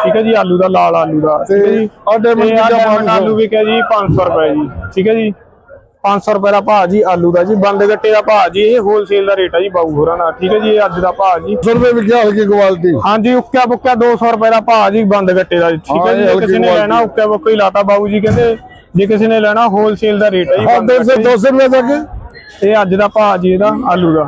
ਠੀਕ ਹੈ ਜੀ ਆਲੂ ਦਾ ਲਾਲ ਆਲੂ ਦਾ। ਤੇ ਠੀਕ ਹੈ ਜੀ? ਆ ਡਾਇਮੰਡ ਤੇ ਆਹ ਵਿਕਿਆ diamond 500 ਆਲੂ ਵਿਕਿਆ ਜੀ 500 ਰੁਪਏ ਜੀ। ਠੀਕ ਹੈ ਜੀ? 500 ਰੁਪਏ ਦਾ ਭਾਅ ਜੀ ਆਲੂ ਦਾ ਜੀ ਬੰਦ ਗੱਟੇ ਦਾ ਭਾਅ ਜੀ ਇਹ ਹੋਲਸੇਲ ਦਾ ਰੇਟ ਹੈ ਜੀ ਬਾਊ ਹੋਰਾਂ ਦਾ ਠੀਕ ਹੈ ਜੀ ਇਹ ਅੱਜ ਦਾ ਭਾਅ ਜੀ। 100 ਰੁਪਏ ਵਿਕਿਆ ਹਲਕੀ ਕੁਆਲਿਟੀ ਹਾਂਜੀ ਉੱਕਿਆ ਬੁੱਕਿਆ 200 ਰੁਪਏ ਦਾ ਭਾਅ ਜੀ ਬੰਦ ਗੱਟੇ ਦਾ ਠੀਕ ਹਾਂ, ਜੀ ਜੇ ਕਿਸੇ ਨੇ ਲੈਣਾ ਉੱਕਿਆ ਬੁੱਕਾ ਹੀ ਲਾਤਾ ਬਾਊ ਜੀ ਕਹਿੰਦੇ ਜੇ ਕਿਸੇ ਨੇ ਲੈਣਾ ਹੋਲਸੇਲ ਦਾ ਰੇਟ ਹੈ ਜੀ ਆ ਬੰਦ 150 ਗੱਟੇ। 200 ਰੁਪਏ ਤੱਕ? ਇਹ ਅੱਜ ਦਾ ਭਾਅ ਜੀ ਇਹਦਾ ਆਲੂ ਦਾ।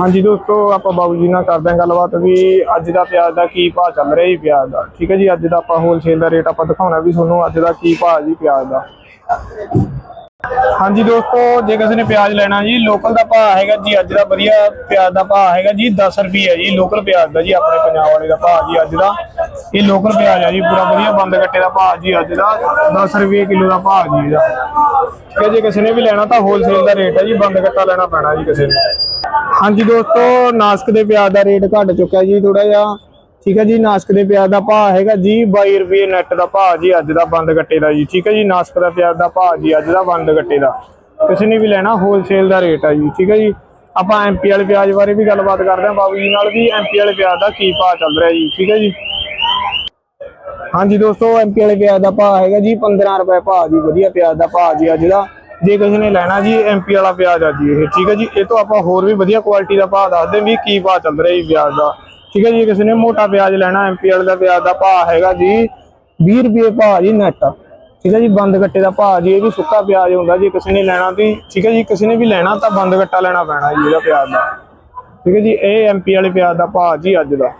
ਹਾਂਜੀ ਦੋਸਤੋ ਆਪਾਂ ਬਾਬੂ ਜੀ ਨਾਲ ਕਰਦੇ ਹਾਂ ਗੱਲਬਾਤ ਵੀ ਅੱਜ ਦਾ ਪਿਆਜ਼ ਦਾ ਕੀ ਭਾਅ ਚੱਲ ਰਿਹਾ ਜੀ ਪਿਆਜ਼ ਦਾ। ਠੀਕ ਹੈ ਜੀ ਅੱਜ ਦਾ ਆਪਾਂ ਹੋਲਸੇਲ ਦਾ ਰੇਟ ਆਪਾਂ ਦਿਖਾਉਣਾ ਵੀ ਤੁਹਾਨੂੰ ਅੱਜ ਦਾ ਕੀ ਭਾਅ ਜੀ ਪਿਆਜ਼ ਦਾ। ਹਾਂਜੀ ਦੋਸਤੋ, ਜੇ ਕਿਸੇ ਨੇ ਪਿਆਜ਼ ਲੈਣਾ ਜੀ ਲੋਕਲ ਦਾ ਭਾਅ ਹੈਗਾ ਜੀ, ਅੱਜ ਦਾ ਵਧੀਆ ਪਿਆਜ਼ ਦਾ ਭਾਅ ਹੈਗਾ ਜੀ 10 ਰੁਪਏ ਜੀ ਲੋਕਲ ਪਿਆਜ਼ ਦਾ ਜੀ, ਆਪਣੇ ਪੰਜਾਬ ਵਾਲੇ ਦਾ ਭਾਅ ਜੀ, ਅੱਜ ਦਾ। ਇਹ ਲੋਕਲ ਪਿਆਜ਼ ਹੈ ਜੀ, ਪੂਰਾ ਵਧੀਆ ਬੰਦ ਗੱਟੇ ਦਾ ਭਾਅ ਜੀ, ਅੱਜ ਦਾ। 10 ਰੁਪਏ ਕਿਲੋ ਦਾ ਭਾਅ ਜੀ ਇਹਦਾ। ਠੀਕ ਹੈ ਜੇ ਕਿਸੇ ਨੇ ਵੀ ਲੈਣਾ ਤਾਂ ਹੋਲਸੇਲ ਦਾ ਰੇਟ ਹੈ ਜੀ, ਬੰਦ ਗੱਟਾ ਲੈਣਾ ਪੈਣਾ ਜੀ ਕਿਸੇ ਨੇ। ਹਾਂਜੀ ਦੋਸਤੋ, ਨਾਸਕ ਦੇ ਪਿਆਜ਼ ਦਾ ਰੇਟ ਘਟ ਚੁੱਕਿਆ ਜੀ ਥੋੜਾ ਜਿਹਾ। ਠੀਕ ਹੈ ਜੀ, ਨਾਸਕ ਦੇ ਪਿਆਜ਼ ਦਾ ਭਾਅ ਹੈਗਾ ਜੀ 22 ਰੁਪਏ ਨੈਟ ਦਾ ਭਾਅ ਜੀ, ਅੱਜ ਦਾ ਬੰਦ ਗੱਟੇ ਦਾ ਜੀ, ਠੀਕ ਹੈ ਜੀ, ਨਾਸਕ ਦਾ ਪਿਆਜ਼ ਦਾ ਭਾਅ ਜੀ, ਅੱਜ ਦਾ ਬੰਦ ਗੱਟੇ ਦਾ। ਕਿਸੇ ਨੇ ਵੀ ਲੈਣਾ ਹੋਲਸੇਲ ਦਾ ਰੇਟ ਆ ਜੀ, ਠੀਕ ਹੈ ਜੀ। ਆਪਾਂ ਐਮਪੀ ਵਾਲੇ ਪਿਆਜ਼ ਬਾਰੇ ਵੀ ਗੱਲਬਾਤ ਕਰਦੇ ਹਾਂ, ਬਾਬੂ ਜੀ ਨਾਲ ਵੀ ਐਮਪੀ ਵਾਲੇ ਪਿਆਜ਼ ਦਾ ਕੀ ਭਾਅ ਚੱਲ ਰਿਹਾ ਜੀ, ਠੀਕ ਹੈ ਜੀ। ਹਾਂਜੀ ਦੋਸਤੋ ਐਮਪੀ ਵਾਲੇ ਪਿਆਜ਼ ਦਾ ਭਾਅ ਹੈਗਾ ਜੀ 15 ਰੁਪਏ ਭਾਅ ਜੀ, ਵਧੀਆ ਪਿਆਜ਼ ਦਾ ਭਾਅ ਜੀ, ਅੱਜ ਦਾ। ਜੇ ਕਿਸੇ ਨੇ ਲੈਣਾ ਜੀ ਐਮਪੀ ਵਾਲਾ ਪਿਆਜ਼ ਆ ਜੀ ਇਹ, ਠੀਕ ਹੈ ਜੀ। ਇਹ ਤੋਂ ਆਪਾਂ ਹੋਰ ਵੀ ਵਧੀਆ ਕੁਆਲਿਟੀ ਦਾ ਭਾਅ ਦੱਸਦੇ ਵੀ ਕੀ ਭਾਅ ਚੱਲ ਰਿਹਾ ਜੀ ਪਿਆਜ਼ ਦਾ। ਠੀਕ ਹੈ ਜੀ, ਕਿਸੇ ਨੇ ਮੋਟਾ ਪਿਆਜ਼ ਲੈਣਾ ਐਮਪੀ ਵਾਲੇ ਦਾ ਪਿਆਜ਼ ਦਾ ਭਾਅ ਹੈਗਾ ਜੀ 20 ਰੁਪਏ ਭਾਅ ਜੀ ਨੈਟ ਠੀਕ ਹੈ ਜੀ, ਬੰਦ ਗੱਟੇ ਦਾ ਭਾਅ ਜੀ, ਇਹ ਵੀ ਸੁੱਕਾ ਪਿਆਜ਼ ਹੁੰਦਾ ਜੀ, ਕਿਸੇ ਨੇ ਲੈਣਾ ਤੇ ਠੀਕ ਹੈ ਜੀ, ਕਿਸੇ ਨੇ ਵੀ ਲੈਣਾ ਤਾਂ ਬੰਦ ਗੱਟਾ ਲੈਣਾ ਪੈਣਾ ਜੀ ਇਹਦਾ ਪਿਆਜ਼ ਦਾ। ਠੀਕ ਹੈ ਜੀ, ਇਹ ਐਮਪੀ ਵਾਲੇ ਪਿਆਜ਼ ਦਾ ਭਾਅ ਜੀ ਅੱਜ ਦਾ।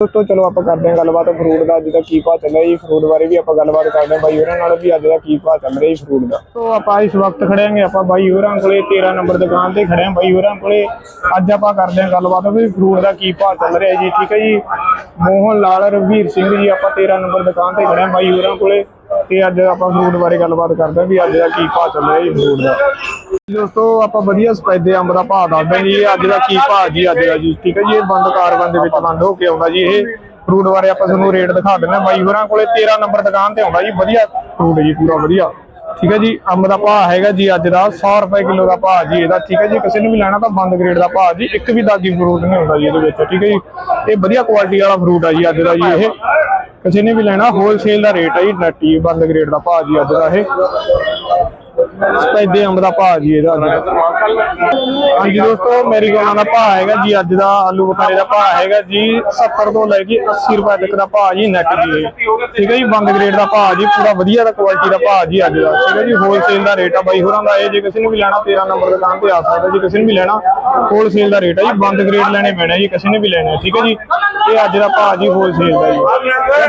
ਦੋਸਤੋ ਚਲੋ ਆਪਾਂ ਕਰਦੇ ਹਾਂ ਗੱਲਬਾਤ ਫਰੂਟ ਦਾ, ਅੱਜ ਦਾ ਕੀ ਭਾਅ ਚੱਲ ਰਿਹਾ ਜੀ? ਫਰੂਟ ਬਾਰੇ ਵੀ ਆਪਾਂ ਗੱਲਬਾਤ ਕਰਦੇ ਹਾਂ ਬਾਈ ਹੋਰਾਂ ਨਾਲ ਵੀ, ਅੱਜ ਦਾ ਕੀ ਭਾਅ ਚੱਲ ਰਿਹਾ ਜੀ ਫਰੂਟ ਦਾ? ਤੋਂ ਆਪਾਂ ਇਸ ਵਕਤ ਖੜੇ ਆਂਗੇ ਆਪਾਂ ਬਾਈ ਹੋਰਾਂ ਕੋਲੇ 13 ਨੰਬਰ ਦੁਕਾਨ ਤੇ ਖੜੇ ਆਂ ਬਾਈ ਹੋਰਾਂ ਕੋਲੇ। ਅੱਜ ਆਪਾਂ ਕਰਦੇ ਹਾਂ ਗੱਲਬਾਤ ਵੀ ਫਰੂਟ ਦਾ ਕੀ ਭਾਅ ਚੱਲ ਰਿਹਾ ਜੀ, ਠੀਕ ਹੈ ਜੀ? ਮੋਹਨ ਲਾਲ ਰਵੀਰ ਸਿੰਘ ਜੀ, ਆਪਾਂ 13 ਨੰਬਰ ਦੁਕਾਨ ਤੇ ਖੜੇ ਆਂ ਬਾਈ ਹੋਰਾਂ ਕੋਲੇ। ਤੇ ਅੱਜ ਆਪਾਂ ਫਰੂਟ ਬਾਰੇ ਗੱਲਬਾਤ ਕਰਦੇ ਹਾਂ ਵੀ ਅੱਜ ਦਾ ਕੀ ਭਾਅ ਚੱਲ ਰਿਹਾ ਜੀ ਫਰੂਟ ਦਾ। ਦੋਸਤੋ, ਆਪਾਂ ਵਧੀਆ ਸਪੈਦੇ ਅੰਬ ਦਾ ਭਾਅ ਦੱਸਦੇ ਜੀ। ਅੱਜ ਦਾ ਕੀ ਭਾਅ ਜੀ, ਅੱਜ ਦਾ ਜੀ? ਠੀਕ ਹੈ ਜੀ, ਇਹ ਬੰਦ ਕਾਰਬਨ ਦੇ ਵਿੱਚ ਬੰਦ ਹੋ ਕੇ ਆਉਂਦਾ ਜੀ ਇਹ। ਫਰੂਟ ਬਾਰੇ ਆਪਾਂ ਤੁਹਾਨੂੰ ਰੇਟ ਦਿਖਾ ਦਿੰਦੇ ਹਾਂ। ਬਾਈ ਹੋਰਾਂ ਕੋਲੇ 13 ਨੰਬਰ ਦੁਕਾਨ ਤੇ ਆਉਂਦਾ ਜੀ। ਵਧੀਆ ਫਰੂਟ ਜੀ, ਪੂਰਾ ਵਧੀਆ। ਠੀਕ ਹੈ ਜੀ, ਅੰਬ ਦਾ ਭਾਅ ਹੈਗਾ ਜੀ ਅੱਜ ਦਾ 100 ਰੁਪਏ ਕਿਲੋ ਦਾ ਭਾਅ ਜੀ ਇਹਦਾ, ਠੀਕ ਹੈ ਜੀ, ਕਿਸੇ ਨੂੰ ਵੀ ਲੈਣਾ ਤਾਂ ਬੰਦ ਗ੍ਰੇਡ ਦਾ ਭਾਅ ਜੀ, ਇੱਕ ਵੀ ਦਾਗੀ ਫਰੂਟ ਨਹੀਂ ਹੁੰਦਾ ਜੀ ਇਹਦੇ ਵਿੱਚ, ਠੀਕ ਹੈ ਜੀ। ਇਹ ਵਧੀਆ ਕੁਆਲਿਟੀ ਵਾਲਾ ਫਰੂਟ ਆ ਜੀ ਅੱਜ ਦਾ ਜੀ ਇਹ। ਕਿਸੇ ਨੇ ਵੀ ਲੈਣਾ ਹੋਲਸੇਲ ਦਾ ਰੇਟ ਹੈ ਜੀ ਨੱਟੀ ਬੰਦ ਗ੍ਰੇਡ ਦਾ ਭਾਅ ਜੀ ਅੱਜ ਦਾ ਇਹ। ਸਪੈਦੇ ਅੰਬ ਦਾ ਭਾਅ ਜੀ ਇਹਦਾ ਹਾਂਜੀ ਦੋਸਤੋ, ਮੇਰੀ ਗਾਣਾ ਦਾ ਭਾਅ ਹੈਗਾ ਜੀ, ਅੱਜ ਦਾ ਆਲੂ ਬੁਖਾਰੇ ਦਾ ਭਾਅ ਹੈਗਾ ਜੀ 70 ਤੋਂ ਲੈ ਕੇ 80 ਰੁਪਏ ਤੱਕ ਦਾ ਭਾਅ ਜੀ ਨੈਟ ਜੀ ਠੀਕ ਹੈ ਜੀ, ਬੰਦ ਗ੍ਰੇਡ ਦਾ ਭਾਅ ਜੀ, ਪੂਰਾ ਵਧੀਆ ਦਾ ਕੁਆਲਿਟੀ ਦਾ ਭਾਅ ਜੀ ਅੱਜ ਦਾ। ਠੀਕ ਹੈ ਜੀ ਹੋਲਸੇਲ ਦਾ ਰੇਟ ਆ ਬਾਈ ਹੋਰਾਂ ਦਾ, ਇਹ ਜੇ ਕਿਸੇ ਨੂੰ ਵੀ ਲੈਣਾ 13 ਨੰਬਰ ਦੁਕਾਨ ਤੇ ਆ ਸਕਦਾ ਜੀ, ਕਿਸੇ ਨੂੰ ਵੀ ਲੈਣਾ ਹੋਲਸੇਲ ਦਾ ਰੇਟ ਆ ਜੀ, ਬੰਦ ਗ੍ਰੇਡ ਲੈਣੇ ਪੈਣੇ ਜੀ, ਕਿਸੇ ਨੇ ਵੀ ਲੈਣੇ ਠੀਕ ਹੈ ਜੀ, ਇਹ ਅੱਜ ਦਾ ਭਾਅ ਜੀ ਹੋਲਸੇਲ ਦਾ ਜੀ।